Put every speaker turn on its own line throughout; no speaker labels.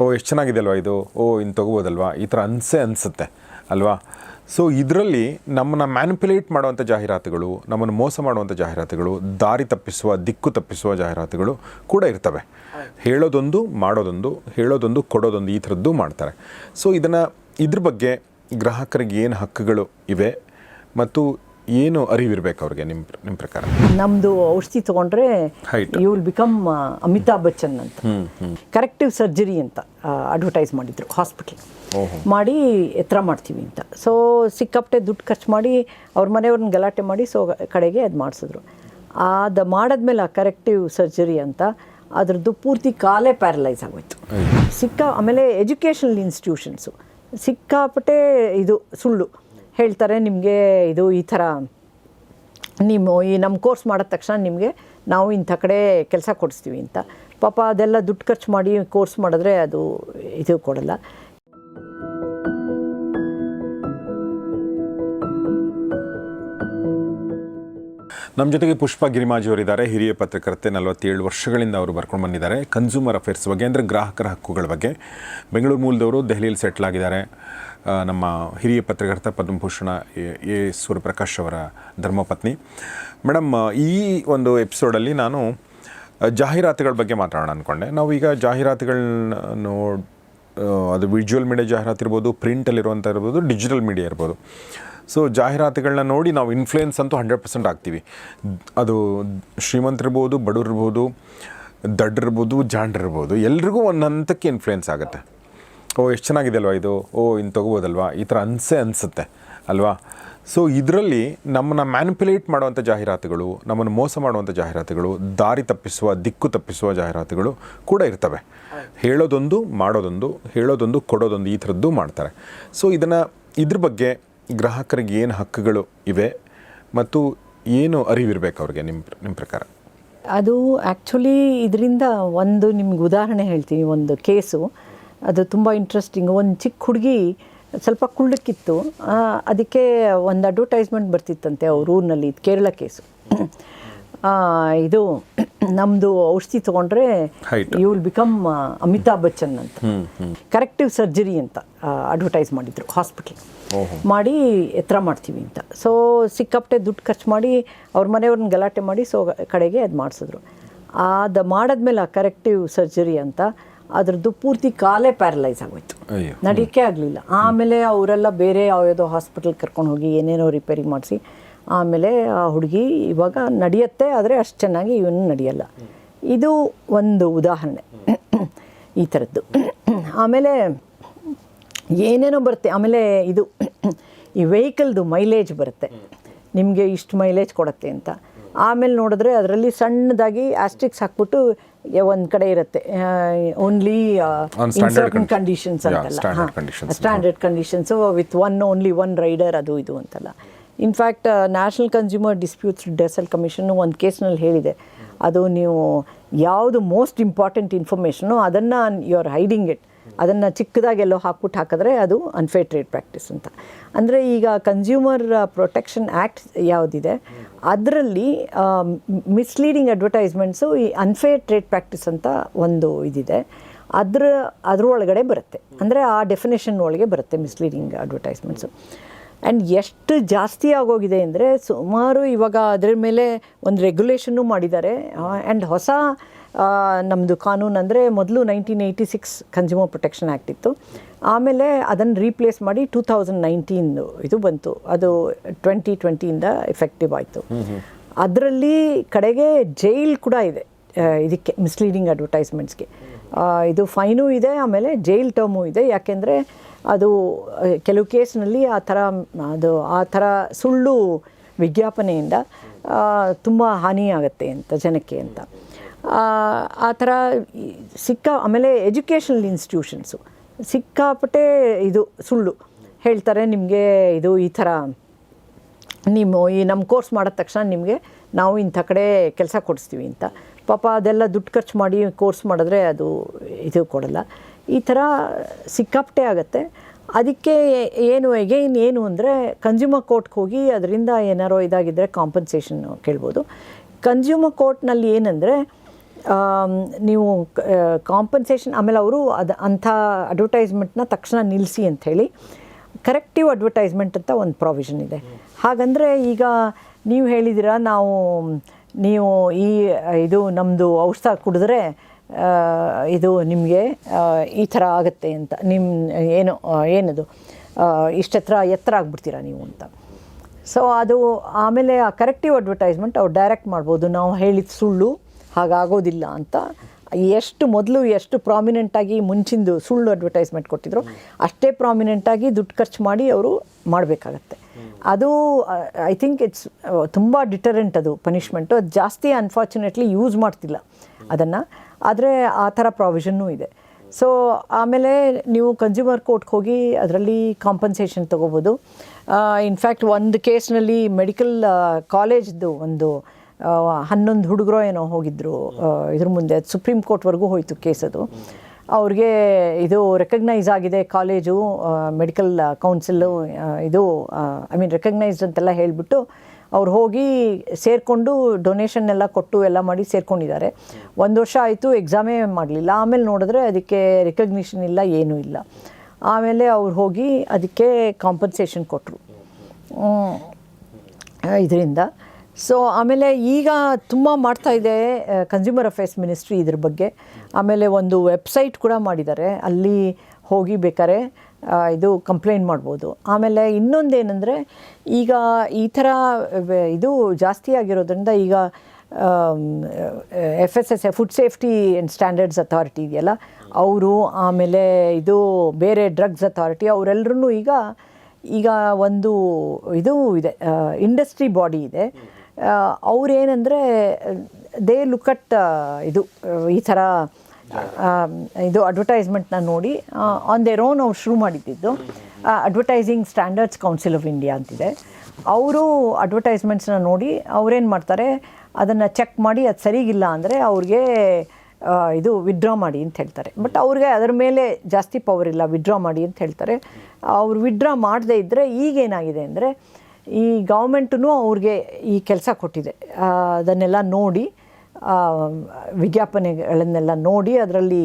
ಓ, ಎಷ್ಟು ಚೆನ್ನಾಗಿದೆ ಅಲ್ವಾ ಇದು? ಓ ಇನ್ನು ತೊಗೋಬೋದಲ್ವಾ? ಈ ಥರ ಅನ್ಸೆ ಅನಿಸುತ್ತೆ, ಅಲ್ವಾ? ಸೊ ಇದರಲ್ಲಿ ನಮ್ಮನ್ನು ಮ್ಯಾನಿಪ್ಯುಲೇಟ್ ಮಾಡುವಂಥ ಜಾಹೀರಾತುಗಳು, ನಮ್ಮನ್ನು ಮೋಸ ಮಾಡುವಂಥ ಜಾಹೀರಾತುಗಳು, ದಾರಿ ತಪ್ಪಿಸುವ, ದಿಕ್ಕು ತಪ್ಪಿಸುವ ಜಾಹೀರಾತುಗಳು ಕೂಡ ಇರ್ತವೆ. ಹೇಳೋದೊಂದು, ಮಾಡೋದೊಂದು, ಹೇಳೋದೊಂದು, ಕೊಡೋದೊಂದು ಈ ಥರದ್ದು ಮಾಡ್ತಾರೆ. ಸೊ ಇದನ್ನು, ಇದ್ರ ಬಗ್ಗೆ ಗ್ರಾಹಕರಿಗೆ ಏನು ಹಕ್ಕುಗಳು ಇವೆ? ಮತ್ತು ಏನು ಅರಿವಿರ್ಬೇಕು ಅವ್ರಿಗೆ ನಿಮ್ಮ ನಿಮ್ಮ ಪ್ರಕಾರ?
ನಮ್ಮದು ಔಷಧಿ ತೊಗೊಂಡ್ರೆ. You will become Amitabh Bachchan ಅಂತ. ಕರೆಕ್ಟಿವ್ ಸರ್ಜರಿ ಅಂತ ಅಡ್ವರ್ಟೈಸ್ ಮಾಡಿದ್ರು ಹಾಸ್ಪಿಟ್ಲ್ ಮಾಡಿ ಎತ್ತರ ಮಾಡ್ತೀವಿ ಅಂತ. ಸೊ ಸಿಕ್ಕಾಪಟ್ಟೆ ದುಡ್ಡು ಖರ್ಚು ಮಾಡಿ ಅವ್ರ ಮನೆಯವ್ರನ್ನ ಗಲಾಟೆ ಮಾಡಿ ಸೊ ಕಡೆಗೆ ಅದು ಮಾಡಿಸಿದ್ರು. ಅದು ಮಾಡಿದ್ಮೇಲೆ ಆ ಕರೆಕ್ಟಿವ್ ಸರ್ಜರಿ ಅಂತ ಅದರದ್ದು ಪೂರ್ತಿ ಕಾಲೇ ಪ್ಯಾರಲೈಸ್ ಆಗೋಯ್ತು. ಸಿಕ್ಕ ಆಮೇಲೆ ಎಜುಕೇಷನಲ್ ಇನ್ಸ್ಟಿಟ್ಯೂಷನ್ಸು ಸಿಕ್ಕಾಪಟ್ಟೆ ಇದು ಸುಳ್ಳು. ಹೇಳ್ತಾರೆ ನಿಮಗೆ ಇದು ಈ ಥರ, ನಿಮ್ಮ ಈ ನಮ್ಮ ಕೋರ್ಸ್ ಮಾಡಿದ ತಕ್ಷಣ ನಿಮಗೆ ನಾವು ಇಂಥ ಕಡೆ ಕೆಲಸ ಕೊಡಿಸ್ತೀವಿ ಅಂತ. ಪಾಪ ಅದೆಲ್ಲ ದುಡ್ಡು ಖರ್ಚು ಮಾಡಿ ಕೋರ್ಸ್ ಮಾಡಿದ್ರೆ ಅದು ಇದು ಕೊಡಲ್ಲ.
ನಮ್ಮ ಜೊತೆಗೆ ಪುಷ್ಪ ಗಿರಿಮಾಜಿ ಅವರಿದ್ದಾರೆ, ಹಿರಿಯ ಪತ್ರಕರ್ತೆ, ನಲವತ್ತೇಳು ವರ್ಷಗಳಿಂದ ಅವರು ಬರ್ಕೊಂಡು ಬಂದಿದ್ದಾರೆ. ಕನ್ಸ್ಯೂಮರ್ ಅಫೇರ್ಸ್ ಬಗ್ಗೆ ಅಂದರೆ ಗ್ರಾಹಕರ ಹಕ್ಕುಗಳ ಬಗ್ಗೆ. ಬೆಂಗಳೂರು ಮೂಲದವರು ದೆಹಲಿಯಲ್ಲಿ ಸೆಟ್ಲ್ ಆಗಿದ್ದಾರೆ. ನಮ್ಮ ಹಿರಿಯ ಪತ್ರಕರ್ತ ಪದ್ಮಭೂಷಣ ಎ- ಸೂರ್ಯಪ್ರಕಾಶ್ ಅವರ ಧರ್ಮಪತ್ನಿ. ಮೇಡಮ್ ಈ ಒಂದು ಎಪಿಸೋಡಲ್ಲಿ ನಾನು ಜಾಹೀರಾತುಗಳ ಬಗ್ಗೆ ಮಾತಾಡೋಣ ಅಂದ್ಕೊಂಡೆ ನಾವು ಈಗ ಜಾಹೀರಾತುಗಳನ್ನ ನೋಡ್ ಅದು ವಿಜುವಲ್ ಮೀಡಿಯಾ ಜಾಹೀರಾತು ಇರ್ಬೋದು, ಪ್ರಿಂಟಲ್ಲಿರುವಂಥ ಇರ್ಬೋದು, ಡಿಜಿಟಲ್ ಮೀಡಿಯಾ ಇರ್ಬೋದು. ಸೊ, ಜಾಹೀರಾತುಗಳನ್ನ ನೋಡಿ ನಾವು ಇನ್ಫ್ಲುಯೆನ್ಸ್ ಅಂತೂ ಹಂಡ್ರೆಡ್ ಪರ್ಸೆಂಟ್ ಆಗ್ತೀವಿ. ಅದು ಶ್ರೀಮಂತರಿರ್ಬೋದು ಬಡವರಿರ್ಬೋದು ದಡ್ಡಿರ್ಬೋದು ಜಾಂಡ್ರಿರ್ಬೋದು ಎಲ್ರಿಗೂ ಒಂದು ಹಂತಕ್ಕೆ ಇನ್ಫ್ಲುಯೆನ್ಸ್ ಆಗುತ್ತೆ. ಓ, ಎಷ್ಟು ಚೆನ್ನಾಗಿದೆ ಅಲ್ವಾ ಇದು? ಓ ಇನ್ನು ತೊಗೋಬೋದಲ್ವಾ? ಈ ಥರ ಅನ್ಸೆ ಅನಿಸುತ್ತೆ, ಅಲ್ವಾ? ಸೊ ಇದರಲ್ಲಿ ನಮ್ಮನ್ನು ಮ್ಯಾನಿಪ್ಯುಲೇಟ್ ಮಾಡುವಂಥ ಜಾಹೀರಾತುಗಳು, ನಮ್ಮನ್ನು ಮೋಸ ಮಾಡುವಂಥ ಜಾಹೀರಾತುಗಳು, ದಾರಿ ತಪ್ಪಿಸುವ, ದಿಕ್ಕು ತಪ್ಪಿಸುವ ಜಾಹೀರಾತುಗಳು ಕೂಡ ಇರ್ತವೆ. ಹೇಳೋದೊಂದು, ಮಾಡೋದೊಂದು, ಹೇಳೋದೊಂದು, ಕೊಡೋದೊಂದು ಈ ಥರದ್ದು ಮಾಡ್ತಾರೆ. ಸೊ ಇದನ್ನು, ಇದ್ರ ಬಗ್ಗೆ ಗ್ರಾಹಕರಿಗೆ ಏನು ಹಕ್ಕುಗಳು ಇವೆ ಮತ್ತು ಏನು ಅರಿವಿರಬೇಕು ಅವ್ರಿಗೆ ನಿಮ್ಮ ನಿಮ್ಮ ಪ್ರಕಾರ?
ಅದು ಆ್ಯಕ್ಚುಲಿ ಇದರಿಂದ ಒಂದು ನಿಮ್ಗೆ ಉದಾಹರಣೆ ಹೇಳ್ತೀನಿ, ಒಂದು ಕೇಸು ಅದು ತುಂಬ ಇಂಟ್ರೆಸ್ಟಿಂಗ್ ಒಂದು ಚಿಕ್ಕ ಹುಡುಗಿ ಸ್ವಲ್ಪ ಕುಳ್ಳಕ್ಕಿತ್ತು. ಅದಕ್ಕೆ ಒಂದು ಅಡ್ವರ್ಟೈಸ್ಮೆಂಟ್ ಬರ್ತಿತ್ತಂತೆ ಅವ್ರ ಊರಿನಲ್ಲಿ ಇದು ಕೇರಳ ಕೇಸು. ಇದು ನಮ್ಮದು ಔಷಧಿ ತೊಗೊಂಡ್ರೆ you will become Amitabh Bachchan ಅಂತ. ಕರೆಕ್ಟಿವ್ ಸರ್ಜರಿ ಅಂತ ಅಡ್ವರ್ಟೈಸ್ ಮಾಡಿದ್ರು ಹಾಸ್ಪಿಟ್ಲ್ ಮಾಡಿ ಎತ್ತರ ಮಾಡ್ತೀವಿ ಅಂತ. ಸೊ ಸಿಕ್ಕಾಪಟ್ಟೆ ದುಡ್ಡು ಖರ್ಚು ಮಾಡಿ ಅವ್ರ ಮನೆಯವ್ರನ್ನ ಗಲಾಟೆ ಮಾಡಿ ಸೊ ಕಡೆಗೆ ಅದು ಮಾಡಿಸಿದ್ರು. ಅದು ಮಾಡಿದ್ಮೇಲೆ ಆ ಕರೆಕ್ಟಿವ್ ಸರ್ಜರಿ ಅಂತ ಅದ್ರದ್ದು ಪೂರ್ತಿ ಕಾಲೇ ಪ್ಯಾರಲೈಸ್ ಆಗೋಯ್ತು. ನಡಿಕೆ ಆಗಲಿಲ್ಲ. ಆಮೇಲೆ ಅವರೆಲ್ಲ ಬೇರೆ ಯಾವುದೋ ಹಾಸ್ಪಿಟಲ್ ಕರ್ಕೊಂಡು ಹೋಗಿ ಏನೇನೋ ರಿಪೇರಿ ಮಾಡಿಸಿ ಆಮೇಲೆ ಆ ಹುಡುಗಿ ಇವಾಗ ನಡೆಯುತ್ತೆ ಆದರೆ ಅಷ್ಟು ಚೆನ್ನಾಗಿ ಇವನು ನಡೆಯಲ್ಲ. ಇದು ಒಂದು ಉದಾಹರಣೆ. ಈ ಥರದ್ದು. ಆಮೇಲೆ ಏನೇನೋ ಬರುತ್ತೆ. ಆಮೇಲೆ ಇದು ಈ ವೆಹಿಕಲ್ದು ಮೈಲೇಜ್ ಬರುತ್ತೆ. ನಿಮಗೆ ಇಷ್ಟು ಮೈಲೇಜ್ ಕೊಡುತ್ತೆ ಅಂತ. ಆಮೇಲೆ ನೋಡಿದ್ರೆ ಅದರಲ್ಲಿ ಸಣ್ಣದಾಗಿ ಆಸ್ಟ್ರಿಕ್ಸ್ ಹಾಕ್ಬಿಟ್ಟು ಒಂದು ಕಡೆ ಇರುತ್ತೆ. ಓನ್ಲಿ
ಸರ್ಟನ್
ಕಂಡೀಷನ್ಸ್ ಅಂತಲ್ಲ. Standard conditions with one only one rider ಅದು ಇದು ಅಂತಲ್ಲ. In fact national consumer disputes redressal commission ಒಂದು ಕೇಸ್ನಲ್ಲಿ ಹೇಳಿದೆ. ಅದು ನೀವು ಯಾವುದು ಮೋಸ್ಟ್ ಇಂಪಾರ್ಟೆಂಟ್ ಇನ್ಫಾರ್ಮೇಷನು ಅದನ್ನು ಯು ಆರ್ ಹೈಡಿಂಗ್ ಇಟ್ ಅದನ್ನು ಚಿಕ್ಕದಾಗೆಲ್ಲೋ ಹಾಕ್ಬಿಟ್ಟು ಹಾಕಿದ್ರೆ ಅದು ಅನ್ಫೇರ್ ಟ್ರೇಡ್ ಪ್ರಾಕ್ಟೀಸ್ ಅಂತ. ಅಂದರೆ ಈಗ ಕನ್ಸ್ಯೂಮರ್ ಪ್ರೊಟೆಕ್ಷನ್ ಆ್ಯಕ್ಟ್ ಯಾವುದಿದೆ, ಅದರಲ್ಲಿ ಮಿಸ್ಲೀಡಿಂಗ್ ಅಡ್ವರ್ಟೈಸ್ಮೆಂಟ್ಸು ಈ ಅನ್ಫೇರ್ ಟ್ರೇಡ್ ಪ್ರಾಕ್ಟೀಸ್ ಅಂತ ಒಂದು ಇದಿದೆ. ಅದರ, ಅದರೊಳಗಡೆ ಬರುತ್ತೆ. ಅಂದರೆ ಆ ಡೆಫಿನೇಷನ್ ಒಳಗೆ ಬರುತ್ತೆ ಮಿಸ್ಲೀಡಿಂಗ್ ಅಡ್ವರ್ಟೈಸ್ಮೆಂಟ್ಸು ಆ್ಯಂಡ್ ಎಷ್ಟು ಜಾಸ್ತಿ ಆಗೋಗಿದೆ ಅಂದರೆ ಸುಮಾರು ಇವಾಗ ಅದರ ಮೇಲೆ ಒಂದು ರೆಗ್ಯುಲೇಷನ್ನು ಮಾಡಿದ್ದಾರೆ ಆ್ಯಂಡ್ ಹೊಸ ನಮ್ಮದು ಕಾನೂನು ಅಂದರೆ ಮೊದಲು nineteen eighty six consumer protection act ಇತ್ತು. ಆಮೇಲೆ ಅದನ್ನು ರೀಪ್ಲೇಸ್ ಮಾಡಿ ಟೂ ತೌಸಂಡ್ ನೈನ್ಟೀನ್ ಇದು ಬಂತು. ಅದು ಟ್ವೆಂಟಿ ಟ್ವೆಂಟಿಯಿಂದ ಎಫೆಕ್ಟಿವ್ ಆಯಿತು. ಅದರಲ್ಲಿ ಕಡೆಗೆ ಜೈಲ್ ಕೂಡ ಇದೆ. ಇದಕ್ಕೆ ಮಿಸ್ಲೀಡಿಂಗ್ ಅಡ್ವರ್ಟೈಸ್ಮೆಂಟ್ಸ್ಗೆ ಇದು ಫೈನೂ ಇದೆ ಆಮೇಲೆ ಜೈಲ್ ಟರ್ಮು ಇದೆ. ಯಾಕೆಂದರೆ ಅದು ಕೆಲವು ಕೇಸ್ನಲ್ಲಿ ಆ ಥರ ಅದು ಆ ಥರ ಸುಳ್ಳು ವಿಜ್ಞಾಪನೆಯಿಂದ ತುಂಬ ಹಾನಿಯಾಗತ್ತೆ ಅಂತ ಜನಕ್ಕೆ ಅಂತ. ಆ, ಥರ ಸಿಕ್ಕ ಆಮೇಲೆ ಎಜುಕೇಷನಲ್ ಇನ್ಸ್ಟಿಟ್ಯೂಷನ್ಸು. ಸಿಕ್ಕಾಪಟ್ಟೆ ಇದು ಸುಳ್ಳು. ಹೇಳ್ತಾರೆ ನಿಮಗೆ ಇದು ಈ ಥರ. ನಿಮ್ಮ ಈ ನಮ್ಮ ಕೋರ್ಸ್ ಮಾಡಿದ ತಕ್ಷಣ ನಿಮಗೆ ನಾವು ಇಂಥ ಕಡೆ ಕೆಲಸ ಕೊಡಿಸ್ತೀವಿ ಅಂತ. ಪಾಪ ಅದೆಲ್ಲ ದುಡ್ಡು ಖರ್ಚು ಮಾಡಿ ಕೋರ್ಸ್ ಮಾಡಿದ್ರೆ ಅದು ಇದು ಕೊಡಲ್ಲ. ಈ ಥರ ಸಿಕ್ಕಾಪಟ್ಟೆ ಆಗುತ್ತೆ. ಅದಕ್ಕೆ ಏನು ಎಗೈನ್ ಏನು ಅಂದರೆ ಕನ್ಸ್ಯೂಮರ್ ಕೋರ್ಟ್ಗೆ ಹೋಗಿ ಅದರಿಂದ ಏನಾರೋ ಇದಾಗಿದ್ದರೆ ಕಾಂಪನ್ಸೇಷನ್ ಕೇಳ್ಬೋದು. ಕನ್ಸ್ಯೂಮರ್ ಕೋರ್ಟ್ನಲ್ಲಿ ಏನಂದರೆ ನೀವು ಕಾಂಪನ್ಸೇಷನ್ ಆಮೇಲೆ ಅವರು ಅದು ಅಂಥ ಅಡ್ವರ್ಟೈಸ್ಮೆಂಟ್ನ ತಕ್ಷಣ ನಿಲ್ಲಿಸಿ ಅಂಥೇಳಿ ಕರೆಕ್ಟಿವ್ ಅಡ್ವರ್ಟೈಸ್ಮೆಂಟ್ ಅಂತ ಒಂದು ಪ್ರಾವಿಷನ್ ಇದೆ. ಹಾಗಂದರೆ ಈಗ ನೀವು ಹೇಳಿದಿರ ನಾವು, ನೀವು ಈ, ಇದು ನಮ್ಮದು ಔಷಧ ಕುಡಿದ್ರೆ ಇದು ನಿಮಗೆ ಈ ಥರ ಆಗುತ್ತೆ ಅಂತ ನಿಮ್ಮ ಏನು ಏನದು ಇಷ್ಟೆತ್ರ ಎತ್ತರ ಆಗ್ಬಿಡ್ತೀರಾ ನೀವು ಅಂತ. ಸೊ ಅದು ಆಮೇಲೆ ಆ ಕರೆಕ್ಟಿವ್ ಅಡ್ವರ್ಟೈಸ್ಮೆಂಟ್ ಅವ್ರು ಡೈರೆಕ್ಟ್ ಮಾಡ್ಬೋದು. ನಾವು ಹೇಳಿದ ಸುಳ್ಳು ಹಾಗಾಗೋದಿಲ್ಲ ಅಂತ ಎಷ್ಟು ಮೊದಲು ಎಷ್ಟು ಪ್ರಾಮಿನೆಂಟಾಗಿ ಮುಂಚಿಂದು ಸುಳ್ಳು ಅಡ್ವರ್ಟೈಸ್ಮೆಂಟ್ ಕೊಟ್ಟಿದ್ರು, ಅಷ್ಟೇ ಪ್ರಾಮಿನೆಂಟಾಗಿ ದುಡ್ಡು ಖರ್ಚು ಮಾಡಿ ಅವರು ಮಾಡಬೇಕಾಗತ್ತೆ. ಅದು ಐ ಥಿಂಕ್ ಇಟ್ಸ್ ತುಂಬ ಡಿಟರೆಂಟ್ ಅದು ಪನಿಷ್ಮೆಂಟು ಅದು ಜಾಸ್ತಿ ಅನ್ಫಾರ್ಚುನೇಟ್ಲಿ ಯೂಸ್ ಮಾಡ್ತಿಲ್ಲ ಅದನ್ನು. ಆದರೆ ಆ ಥರ ಪ್ರಾವಿಷನ್ನೂ ಇದೆ. ಸೊ ಆಮೇಲೆ ನೀವು ಕನ್ಸ್ಯೂಮರ್ ಕೋರ್ಟ್ಗೆ ಹೋಗಿ ಅದರಲ್ಲಿ ಕಾಂಪನ್ಸೇಷನ್ ತೊಗೋಬೋದು. ಇನ್ಫ್ಯಾಕ್ಟ್ ಒಂದು ಕೇಸ್ನಲ್ಲಿ ಮೆಡಿಕಲ್ ಕಾಲೇಜ್ದು ಒಂದು ಹನ್ನೊಂದು ಹುಡುಗರು ಏನೋ ಹೋಗಿದ್ದರು ಇದ್ರ ಮುಂದೆ ಸುಪ್ರೀಂ ಕೋರ್ಟ್ವರೆಗೂ ಹೋಯಿತು ಕೇಸ್ ಅದು ಅವ್ರಿಗೆ ಇದು ರೆಕಗ್ನೈಸ್ ಆಗಿದೆ ಕಾಲೇಜು ಮೆಡಿಕಲ್ ಕೌನ್ಸಿಲು ಇದು ಐ ಮೀನ್ ರೆಕಗ್ನೈಸ್ಡ್ ಅಂತೆಲ್ಲ ಹೇಳಿಬಿಟ್ಟು ಅವ್ರು ಹೋಗಿ ಸೇರಿಕೊಂಡು ಡೊನೇಷನ್ ಎಲ್ಲ ಕೊಟ್ಟು ಎಲ್ಲ ಮಾಡಿ ಸೇರ್ಕೊಂಡಿದ್ದಾರೆ. ಒಂದು ವರ್ಷ ಆಯಿತು ಎಕ್ಸಾಮೇ ಮಾಡಲಿಲ್ಲ. ಆಮೇಲೆ ನೋಡಿದ್ರೆ ಅದಕ್ಕೆ ರೆಕಗ್ನಿಷನ್ ಇಲ್ಲ, ಏನೂ ಇಲ್ಲ. ಆಮೇಲೆ ಅವ್ರು ಹೋಗಿ ಅದಕ್ಕೆ ಕಾಂಪನ್ಸೇಷನ್ ಕೊಟ್ಟರು ಇದರಿಂದ ಸೊ ಆಮೇಲೆ ಈಗ ತುಂಬ ಮಾಡ್ತಾ ಇದೆ ಕನ್ಸ್ಯೂಮರ್ ಅಫೇರ್ಸ್ ಮಿನಿಸ್ಟ್ರಿ ಇದ್ರ ಬಗ್ಗೆ. ಆಮೇಲೆ ಒಂದು ವೆಬ್ಸೈಟ್ ಕೂಡ ಮಾಡಿದ್ದಾರೆ. ಅಲ್ಲಿ ಹೋಗಿ ಬೇಕಾದ್ರೆ ಇದು ಕಂಪ್ಲೇಂಟ್ ಮಾಡ್ಬೋದು. ಆಮೇಲೆ ಇನ್ನೊಂದೇನೆಂದರೆ, ಈಗ ಈ ಥರ ಇದು ಜಾಸ್ತಿ ಆಗಿರೋದ್ರಿಂದ ಈಗ F S S food safety and standards authority ಇದೆಯಲ್ಲ, ಅವರು ಆಮೇಲೆ ಇದು ಬೇರೆ ಡ್ರಗ್ಸ್ ಅಥಾರಿಟಿ ಅವರೆಲ್ಲರೂ ಈಗ ಈಗ ಒಂದು ಇದು ಇದೆ ಇಂಡಸ್ಟ್ರಿ ಬಾಡಿ ಇದೆ. ಅವರೇನೆಂದರೆ ದೇ ಲುಕ್ ಅಟ್ ಇದು, ಈ ಥರ ಇದು ಅಡ್ವರ್ಟೈಸ್ಮೆಂಟ್ನ ನೋಡಿ ಆನ್ ದೇರ್ ಓನ್ ಅವ್ರು ಶುರು ಮಾಡಿದ್ದಿದ್ದು advertising standards council of India ಅಂತಿದೆ. ಅವರು ಅಡ್ವರ್ಟೈಸ್ಮೆಂಟ್ಸ್ನ ನೋಡಿ, ಅವ್ರೇನು ಮಾಡ್ತಾರೆ, ಅದನ್ನು ಚೆಕ್ ಮಾಡಿ, ಅದು ಸರಿಗಿಲ್ಲ ಅಂದರೆ ಅವ್ರಿಗೆ ಇದು ವಿಡ್ರಾ ಮಾಡಿ ಅಂತ ಹೇಳ್ತಾರೆ. ಬಟ್ ಅವ್ರಿಗೆ ಅದರ ಮೇಲೆ ಜಾಸ್ತಿ ಪವರ್ ಇಲ್ಲ ವಿಡ್ರಾ ಮಾಡಿ ಅಂತ ಹೇಳ್ತಾರೆ. ಅವ್ರು ವಿಡ್ರಾ ಮಾಡದೇ ಇದ್ದರೆ ಈಗೇನಾಗಿದೆ ಅಂದರೆ ಈ ಗೌರ್ಮೆಂಟೂ ಅವ್ರಿಗೆ ಈ ಕೆಲಸ ಕೊಟ್ಟಿದೆ. ಅದನ್ನೆಲ್ಲ ನೋಡಿ ವಿಜ್ಞಾಪನೆಗಳನ್ನೆಲ್ಲ ನೋಡಿ, ಅದರಲ್ಲಿ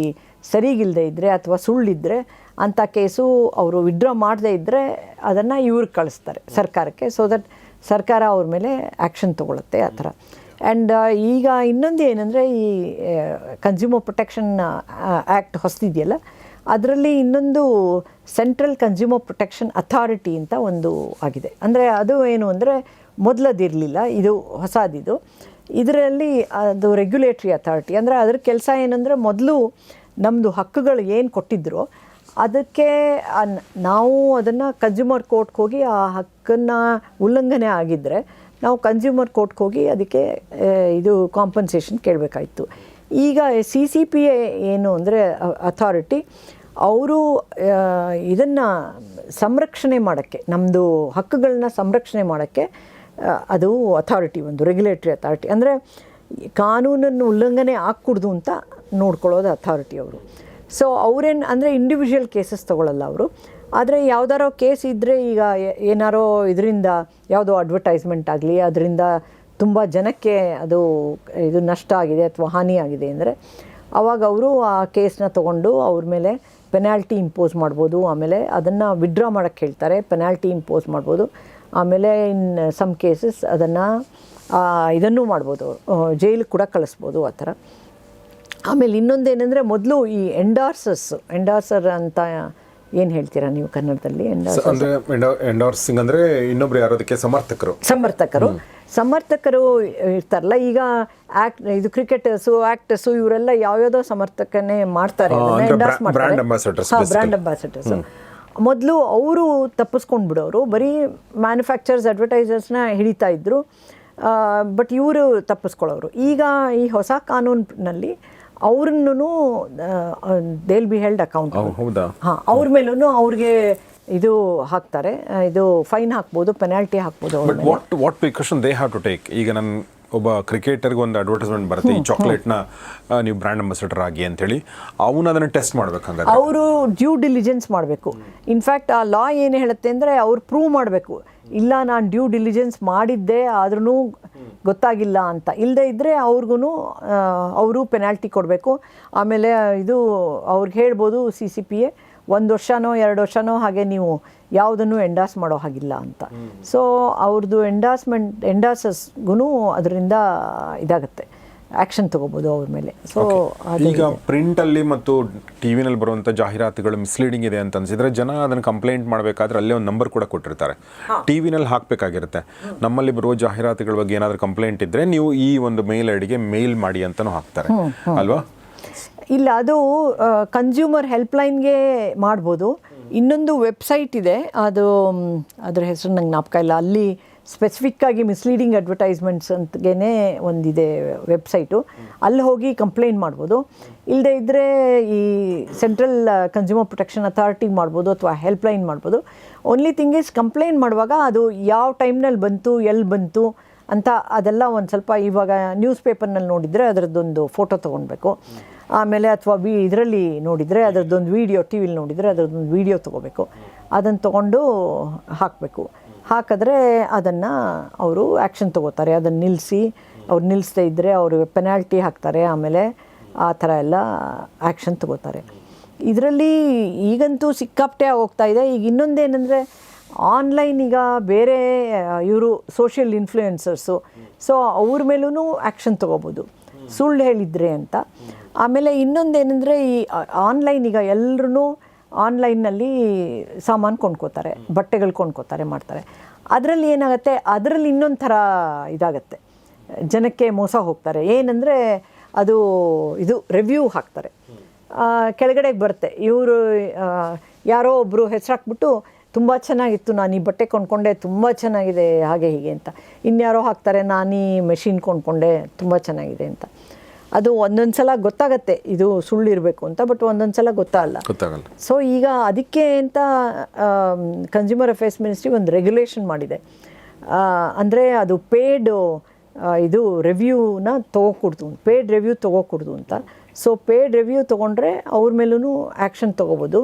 ಸರಿಗಿಲ್ಲದೆ ಇದ್ದರೆ ಅಥವಾ ಸುಳ್ಳಿದ್ದರೆ ಅಂಥ ಕೇಸು ಅವರು ವಿಡ್ರಾ ಮಾಡದೇ ಇದ್ದರೆ ಅದನ್ನು ಇವ್ರಿಗೆ ಕಳಿಸ್ತಾರೆ ಸರ್ಕಾರಕ್ಕೆ ಸೊ ದಟ್ ಸರ್ಕಾರ ಅವ್ರ ಮೇಲೆ ಆ್ಯಕ್ಷನ್ ತೊಗೊಳುತ್ತೆ ಆ ಥರ. ಆ್ಯಂಡ್ ಈಗ ಇನ್ನೊಂದು ಏನಂದರೆ ಈ ಕನ್ಸ್ಯೂಮರ್ ಪ್ರೊಟೆಕ್ಷನ್ ಆ್ಯಕ್ಟ್ ಹೊಸದಿದೆಯಲ್ಲ ಅದರಲ್ಲಿ ಇನ್ನೊಂದು ಸೆಂಟ್ರಲ್ ಕನ್ಸ್ಯೂಮರ್ ಪ್ರೊಟೆಕ್ಷನ್ ಅಥಾರಿಟಿ ಅಂತ ಒಂದು ಆಗಿದೆ. ಅಂದರೆ ಅದು ಏನು ಅಂದರೆ ಮೊದಲದಿರಲಿಲ್ಲ, ಇದು ಹೊಸದಿದು. ಇದರಲ್ಲಿ ಅದು ರೆಗ್ಯುಲೇಟ್ರಿ ಅಥಾರಿಟಿ ಅಂದರೆ ಅದ್ರ ಕೆಲಸ ಏನಂದರೆ ಮೊದಲು ನಮ್ಮದು ಹಕ್ಕುಗಳು ಏನು ಕೊಟ್ಟಿದ್ರೋ ಅದಕ್ಕೆ ನಾವು ಅದನ್ನು ಕನ್ಸ್ಯೂಮರ್ ಕೋರ್ಟ್ಗೆ ಹೋಗಿ ಆ ಹಕ್ಕನ್ನು ಉಲ್ಲಂಘನೆ ಆಗಿದ್ದರೆ ನಾವು ಕನ್ಸ್ಯೂಮರ್ ಕೋರ್ಟ್ಗೆ ಹೋಗಿ ಅದಕ್ಕೆ ಇದು ಕಾಂಪನ್ಸೇಷನ್ ಕೇಳಬೇಕಾಯಿತು. ಈಗ ಸಿ ಸಿ ಪಿ ಎ ಏನು ಅಂದರೆ ಅಥಾರಿಟಿ ಅವರು ಇದನ್ನು ಸಂರಕ್ಷಣೆ ಮಾಡೋಕ್ಕೆ ನಮ್ಮದು ಹಕ್ಕುಗಳನ್ನ ಸಂರಕ್ಷಣೆ ಮಾಡೋಕ್ಕೆ ಅದು ಅಥಾರಿಟಿ ಒಂದು ರೆಗ್ಯುಲೇಟ್ರಿ ಅಥಾರಿಟಿ ಅಂದರೆ ಕಾನೂನನ್ನು ಉಲ್ಲಂಘನೆ ಆಗ್ಕೂಡ್ದು ಅಂತ ನೋಡ್ಕೊಳ್ಳೋದು ಅಥಾರಿಟಿ ಅವರು. ಸೊ ಅವರೇನು, ಅಂದರೆ ಇಂಡಿವಿಜುವಲ್ ಕೇಸಸ್ ತೊಗೊಳ್ಳಲ್ಲ ಅವರು. ಆದರೆ ಯಾವ್ದಾರೋ ಕೇಸ್ ಇದ್ದರೆ ಈಗ ಏನಾರೋ ಇದರಿಂದ ಯಾವುದೋ ಅಡ್ವರ್ಟೈಸ್ಮೆಂಟ್ ಆಗಲಿ, ಅದರಿಂದ ತುಂಬ ಜನಕ್ಕೆ ಅದು ಇದು ನಷ್ಟ ಆಗಿದೆ ಅಥವಾ ಹಾನಿಯಾಗಿದೆ ಅಂದರೆ, ಅವಾಗ ಅವರು ಆ ಕೇಸನ್ನ ತೊಗೊಂಡು ಅವ್ರ ಮೇಲೆ ಪೆನಾಲ್ಟಿ ಇಂಪೋಸ್ ಮಾಡ್ಬೋದು ಆಮೇಲೆ ಅದನ್ನು ವಿಡ್ರಾ ಮಾಡೋಕ್ಕೆ ಹೇಳ್ತಾರೆ ಪೆನಾಲ್ಟಿ ಇಂಪೋಸ್ ಮಾಡ್ಬೋದು ಆಮೇಲೆ ಇನ್ ಸಮ್ ಕೇಸಸ್ ಅದನ್ನು ಇದನ್ನು ಮಾಡ್ಬೋದು ಜೈಲಿಗೆ ಕೂಡ ಕಳಿಸ್ಬೋದು ಆ ಥರ. ಆಮೇಲೆ ಇನ್ನೊಂದೇನೆಂದರೆ ಮೊದಲು ಈ ಎಂಡಾರ್ಸಸ್ ಎಂಡಾರ್ಸರ್ ಅಂತ ಏನು ಹೇಳ್ತೀರಾ ನೀವು ಕನ್ನಡದಲ್ಲಿ? ಎಂಡಾರ್ಸರ್
ಅಂದ್ರೆ ಅಂದರೆ ಅಂದ್ರೆ ಇನ್ನೊಬ್ರು ಯಾರೋದಕ್ಕೆ ಸಮರ್ಥಕರು.
ಸಮರ್ಥಕರು. ಸಮರ್ಥಕರು ಇರ್ತಾರಲ್ಲ ಈಗ ಆಕ್ಟ್ ಇದು ಕ್ರಿಕೆಟರ್ಸು ಆಕ್ಟರ್ಸು ಇವರೆಲ್ಲ ಯಾವ್ಯಾವುದೋ ಸಮರ್ಥಕನೇ ಮಾಡ್ತಾರೆ. ಬ್ರ್ಯಾಂಡ್ ಅಂಬಾಸಿಡರ್ಸ್ ಮೊದಲು ಅವರು ತಪ್ಪಿಸ್ಕೊಂಡು ಬಿಡೋರು ಬರೀ ಮ್ಯಾನುಫ್ಯಾಕ್ಚರ್ಸ್ ಅಡ್ವರ್ಟೈಸರ್ಸ್ನ ಹಿಡಿತಾ ಇದ್ರು ಬಟ್ ಇವರು ತಪ್ಪಿಸ್ಕೊಳ್ಳೋರು. ಈಗ ಈ ಹೊಸ ಕಾನೂನಿನಲ್ಲಿ ಅವ್ರನ್ನೂ ದೇಲ್ ಬಿ ಹೆಲ್ಡ್ ಅಕೌಂಟ್ ಹಾಂ ಅವ್ರ ಮೇಲೂ ಅವ್ರಿಗೆ ಇದು ಹಾಕ್ತಾರೆ ಇದು ಫೈನ್ ಹಾಕ್ಬೋದು ಪೆನಾಲ್ಟಿ ಹಾಕ್ಬೋದು
but what what precaution they have to take ಈಗ ನನ್ನ ಒಬ್ಬ ಕ್ರಿಕೆಟರ್ಗೆ ಒಂದು ಅಡ್ವರ್ಟೈಸ್ಮೆಂಟ್ ಬರುತ್ತೆ ಈ ಚಾಕ್ಲೇಟ್ನ ನೀವು ಬ್ರ್ಯಾಂಡ್ ಅಂಬಾಸಿಡರ್ ಆಗಿ ಅಂತೇಳಿ ಅವನು ಅದನ್ನು ಟೆಸ್ಟ್ ಮಾಡ್ಬೇಕಂದ್ರೆ
ಅವರು ಡ್ಯೂ ಡಿಲಿಜೆನ್ಸ್ ಮಾಡಬೇಕು. ಇನ್ಫ್ಯಾಕ್ಟ್ ಆ ಲಾ ಏನು ಹೇಳುತ್ತೆ ಅಂದರೆ ಅವ್ರು ಪ್ರೂವ್ ಮಾಡಬೇಕು. ಇಲ್ಲ ನಾನು ಡ್ಯೂ ಡಿಲಿಜೆನ್ಸ್ ಮಾಡಿದ್ದೆ ಆದ್ರೂ ಗೊತ್ತಾಗಿಲ್ಲ ಅಂತ. ಇಲ್ಲದೆ ಇದ್ದರೆ ಅವ್ರಿಗೂ ಅವರು ಪೆನಾಲ್ಟಿ ಕೊಡಬೇಕು. ಆಮೇಲೆ ಇದು ಅವ್ರಿಗೆ ಹೇಳ್ಬೋದು ಸಿ ಸಿ ಪಿ ಎ ಒಂದು ವರ್ಷನೋ ಎರಡು ವರ್ಷನೋ ಹಾಗೆ ನೀವು ಯಾವುದನ್ನು ಎಂಡಾಸ್ ಮಾಡೋ ಹಾಗಿಲ್ಲ ಅಂತ. ಸೊ ಅವ್ರದ್ದು ಎಂಡಾಸ್ಮೆಂಟ್ ಎಂಡಾಸಸ್ಗೂ ಅದರಿಂದ ಇದಾಗುತ್ತೆ. ಆ್ಯಕ್ಷನ್ ತೊಗೋಬೋದು ಅವ್ರ ಮೇಲೆ. ಸೊ
ಈಗ ಪ್ರಿಂಟಲ್ಲಿ ಮತ್ತು ಮತ್ತು ಟಿವಿನಲ್ಲಿ ಬರುವಂತ ಜಾಹೀರಾತುಗಳು ಮಿಸ್ಲೀಡಿಂಗ್ ಇದೆ ಅಂತ ಅನ್ಸಿದ್ರೆ ಜನ ಅದನ್ನ ಕಂಪ್ಲೇಂಟ್ ಮಾಡಬೇಕಾದ್ರೆ ಅಲ್ಲೇ ಒಂದು ನಂಬರ್ ಕೂಡ ಕೊಟ್ಟಿರ್ತಾರೆ. ಟಿವಿನಲ್ಲಿ ಹಾಕಬೇಕಾಗಿರುತ್ತೆ. ನಮ್ಮಲ್ಲಿ ಬರುವ ಜಾಹೀರಾತುಗಳ ಬಗ್ಗೆ ಏನಾದರೂ ಕಂಪ್ಲೇಂಟ್ ಇದ್ದರೆ ನೀವು ಈ ಒಂದು ಮೇಲ್ ಐಡಿಗೆ ಮೇಲ್ ಮಾಡಿ ಅಂತಲೂ ಹಾಕ್ತಾರೆ. ಅಲ್ವಾ?
ಇಲ್ಲ, ಅದು ಕನ್ಸ್ಯೂಮರ್ ಹೆಲ್ಪ್ಲೈನ್ಗೆ ಮಾಡ್ಬೋದು. ಇನ್ನೊಂದು ವೆಬ್ಸೈಟ್ ಇದೆ, ಅದು ಅದರ ಹೆಸರು ನಂಗೆ ಜ್ಞಾಪಕ ಇಲ್ಲ. ಅಲ್ಲಿ ಸ್ಪೆಸಿಫಿಕ್ಕಾಗಿ ಮಿಸ್ಲೀಡಿಂಗ್ ಅಡ್ವರ್ಟೈಸ್ಮೆಂಟ್ಸ್ ಅಂತಗೇ ಒಂದಿದೆ ವೆಬ್ಸೈಟು ಅಲ್ಲಿ ಹೋಗಿ ಕಂಪ್ಲೇಂಟ್ ಮಾಡ್ಬೋದು. ಇಲ್ಲದೆ ಇದ್ದರೆ ಈ ಸೆಂಟ್ರಲ್ ಕನ್ಸ್ಯೂಮರ್ ಪ್ರೊಟೆಕ್ಷನ್ ಅಥಾರಿಟಿಗೆ ಮಾಡ್ಬೋದು ಅಥವಾ ಹೆಲ್ಪ್ಲೈನ್ ಮಾಡ್ಬೋದು. ಓನ್ಲಿ ಥಿಂಗ್ ಇಸ್ ಕಂಪ್ಲೇಂಟ್ ಮಾಡುವಾಗ ಅದು ಯಾವ ಟೈಮ್ನಲ್ಲಿ ಬಂತು, ಎಲ್ಲಿ ಬಂತು ಅಂತ ಅದೆಲ್ಲ ಒಂದು ಸ್ವಲ್ಪ ಇವಾಗ ನ್ಯೂಸ್ ಪೇಪರ್ನಲ್ಲಿ ನೋಡಿದರೆ ಅದರದ್ದೊಂದು ಫೋಟೋ ತೊಗೊಳ್ಬೇಕು ಆಮೇಲೆ ಅಥವಾ ವಿ ಇದರಲ್ಲಿ ನೋಡಿದರೆ ಅದರದ್ದೊಂದು ವೀಡಿಯೋ ಟಿ ವಿಲಿ ನೋಡಿದರೆ ಅದರದ್ದೊಂದು ವೀಡಿಯೋ ತೊಗೋಬೇಕು. ಅದನ್ನು ತೊಗೊಂಡು ಹಾಕಬೇಕು. ಹಾಕಿದ್ರೆ ಅದನ್ನು ಅವರು ಆ್ಯಕ್ಷನ್ ತೊಗೋತಾರೆ. ಅದನ್ನು ನಿಲ್ಲಿಸಿ ಅವ್ರು ನಿಲ್ಲಿಸದೇ ಇದ್ದರೆ ಅವರು ಪೆನಾಲ್ಟಿ ಹಾಕ್ತಾರೆ. ಆಮೇಲೆ ಆ ಥರ ಎಲ್ಲ ಆ್ಯಕ್ಷನ್ ತೊಗೋತಾರೆ. ಇದರಲ್ಲಿ ಈಗಂತೂ ಸಿಕ್ಕಾಪಟ್ಟೆ ಹೋಗ್ತಾ ಇದೆ. ಈಗ ಇನ್ನೊಂದೇನೆಂದರೆ ಆನ್ಲೈನ್ ಈಗ ಬೇರೆ ಇವರು ಸೋಷಿಯಲ್ ಇನ್ಫ್ಲೂಯೆನ್ಸರ್ಸು ಸೊ ಅವ್ರ ಮೇಲೂ ಆ್ಯಕ್ಷನ್ ತೊಗೋಬೋದು. ಸುಳ್ಳು ಹೇಳಿದ್ರೆ ಅಂತ. ಆಮೇಲೆ ಇನ್ನೊಂದೇನೆಂದರೆ ಈ ಆನ್ಲೈನ್ ಈಗ ಎಲ್ಲರೂ ಆನ್ಲೈನ್ನಲ್ಲಿ ಸಾಮಾನು ಕೊಂಡ್ಕೋತಾರೆ, ಬಟ್ಟೆಗಳು ಕೊಂಡ್ಕೋತಾರೆ, ಮಾಡ್ತಾರೆ. ಅದರಲ್ಲಿ ಏನಾಗುತ್ತೆ, ಅದರಲ್ಲಿ ಇನ್ನೊಂದು ಥರ ಇದಾಗತ್ತೆ. ಜನಕ್ಕೆ ಮೋಸ ಹೋಗ್ತಾರೆ. ಏನಂದರೆ ಅದು, ಇದು ರಿವ್ಯೂ ಹಾಕ್ತಾರೆ. ಕೆಳಗಡೆಗೆ ಬರುತ್ತೆ. ಇವರು ಯಾರೋ ಒಬ್ಬರು ಹೆಸರು ಹಾಕ್ಬಿಟ್ಟು ತುಂಬ ಚೆನ್ನಾಗಿತ್ತು. ನಾನು ಈ ಬಟ್ಟೆ ಕೊಂಡ್ಕೊಂಡೆ ತುಂಬ ಚೆನ್ನಾಗಿದೆ ಹಾಗೆ ಹೀಗೆ ಅಂತ. ಇನ್ಯಾರೋ ಹಾಕ್ತಾರೆ ನಾನು ಈ ಮೆಷಿನ್ ಕೊಂಡ್ಕೊಂಡೆ ತುಂಬ ಚೆನ್ನಾಗಿದೆ ಅಂತ. ಅದು ಒಂದೊಂದು ಸಲ ಗೊತ್ತಾಗತ್ತೆ ಇದು ಸುಳ್ಳು ಇರಬೇಕು ಅಂತ ಬಟ್ ಒಂದೊಂದು ಸಲ ಗೊತ್ತಾಗಲ್ಲ
ಗೊತ್ತಾಗಲ್ಲ.
ಸೊ ಈಗ ಅದಕ್ಕೆ ಅಂತ ಕನ್ಸ್ಯೂಮರ್ ಅಫೇರ್ಸ್ ಮಿನಿಸ್ಟ್ರಿ ಒಂದು ರೆಗ್ಯುಲೇಷನ್ ಮಾಡಿದೆ. ಅಂದರೆ ಅದು ಪೇಡ್ ಇದು ರಿವ್ಯೂನ ತೊಗೋಕೂಡ್ದು ಪೇಯ್ಡ್ ರಿವ್ಯೂ ತೊಗೋಕೂಡ್ದು ಅಂತ. ಸೊ ಪೇಡ್ ರಿವ್ಯೂ ತೊಗೊಂಡ್ರೆ ಅವ್ರ ಮೇಲೂ ಆ್ಯಕ್ಷನ್ ತೊಗೋಬೋದು.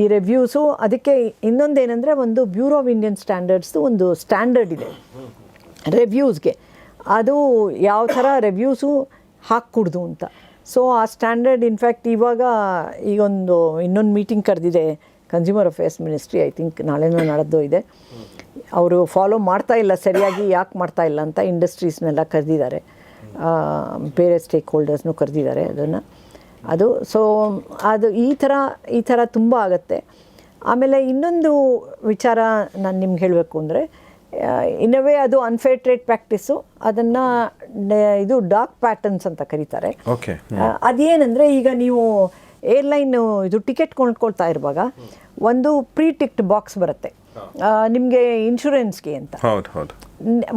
ಈ ರಿವ್ಯೂಸು ಅದಕ್ಕೆ ಇನ್ನೊಂದೇನೆಂದರೆ ಒಂದು ಬ್ಯೂರೋ ಆಫ್ ಇಂಡಿಯನ್ ಸ್ಟ್ಯಾಂಡರ್ಡ್ಸ್ದು ಒಂದು ಸ್ಟ್ಯಾಂಡರ್ಡ್ ಇದೆ. ರಿವ್ಯೂಸ್ಗೆ ಅದು ಯಾವ ಥರ ರಿವ್ಯೂಸು ಹಾಕ್ಕೊಡ್ದು ಅಂತ. ಸೊ ಆ ಸ್ಟ್ಯಾಂಡರ್ಡ್ ಇನ್ಫ್ಯಾಕ್ಟ್ ಇವಾಗ ಈಗೊಂದು ಇನ್ನೊಂದು ಮೀಟಿಂಗ್ ಕರೆದಿದೆ. Consumer affairs ministry I think ನಾಳೆನೋ ನಡೆದೋ ಇದೆ. ಅವರು ಫಾಲೋ ಮಾಡ್ತಾ ಇಲ್ಲ, ಸರಿಯಾಗಿ ಯಾಕೆ ಮಾಡ್ತಾ ಇಲ್ಲ ಅಂತ ಇಂಡಸ್ಟ್ರೀಸ್ನೆಲ್ಲ ಕರೆದಿದ್ದಾರೆ. ಬೇರೆ ಸ್ಟೇಕ್ ಹೋಲ್ಡರ್ಸ್ನು ಕರೆದಿದ್ದಾರೆ ಅದನ್ನು. ಅದು ಸೊ ಅದು ಈ ಥರ ಈ ಥರ ತುಂಬ ಆಗುತ್ತೆ. ಆಮೇಲೆ ಇನ್ನೊಂದು ವಿಚಾರ ನಾನು ನಿಮ್ಗೆ ಹೇಳಬೇಕು ಅಂದರೆ ಇನ್ನವೇ ಅದು ಅನ್ಫೇರ್ ಟ್ರೇಡ್ ಪ್ರಾಕ್ಟೀಸು ಅದನ್ನು ಇದು ಡಾಕ್ ಪ್ಯಾಟರ್ನ್ಸ್ ಅಂತ ಕರೀತಾರೆ.
ಓಕೆ
ಅದೇನಂದರೆ ಈಗ ನೀವು ಏರ್ಲೈನು ಇದು ಟಿಕೆಟ್ ಕೊಂಡ್ಕೊಳ್ತಾ ಇರುವಾಗ ಒಂದು ಪ್ರೀ ಟಿಕ್ಟ್ ಬಾಕ್ಸ್ ಬರುತ್ತೆ. ನಿಮಗೆ ಇನ್ಶೂರೆನ್ಸ್ಗೆ ಅಂತ.
ಹೌದು ಹೌದು.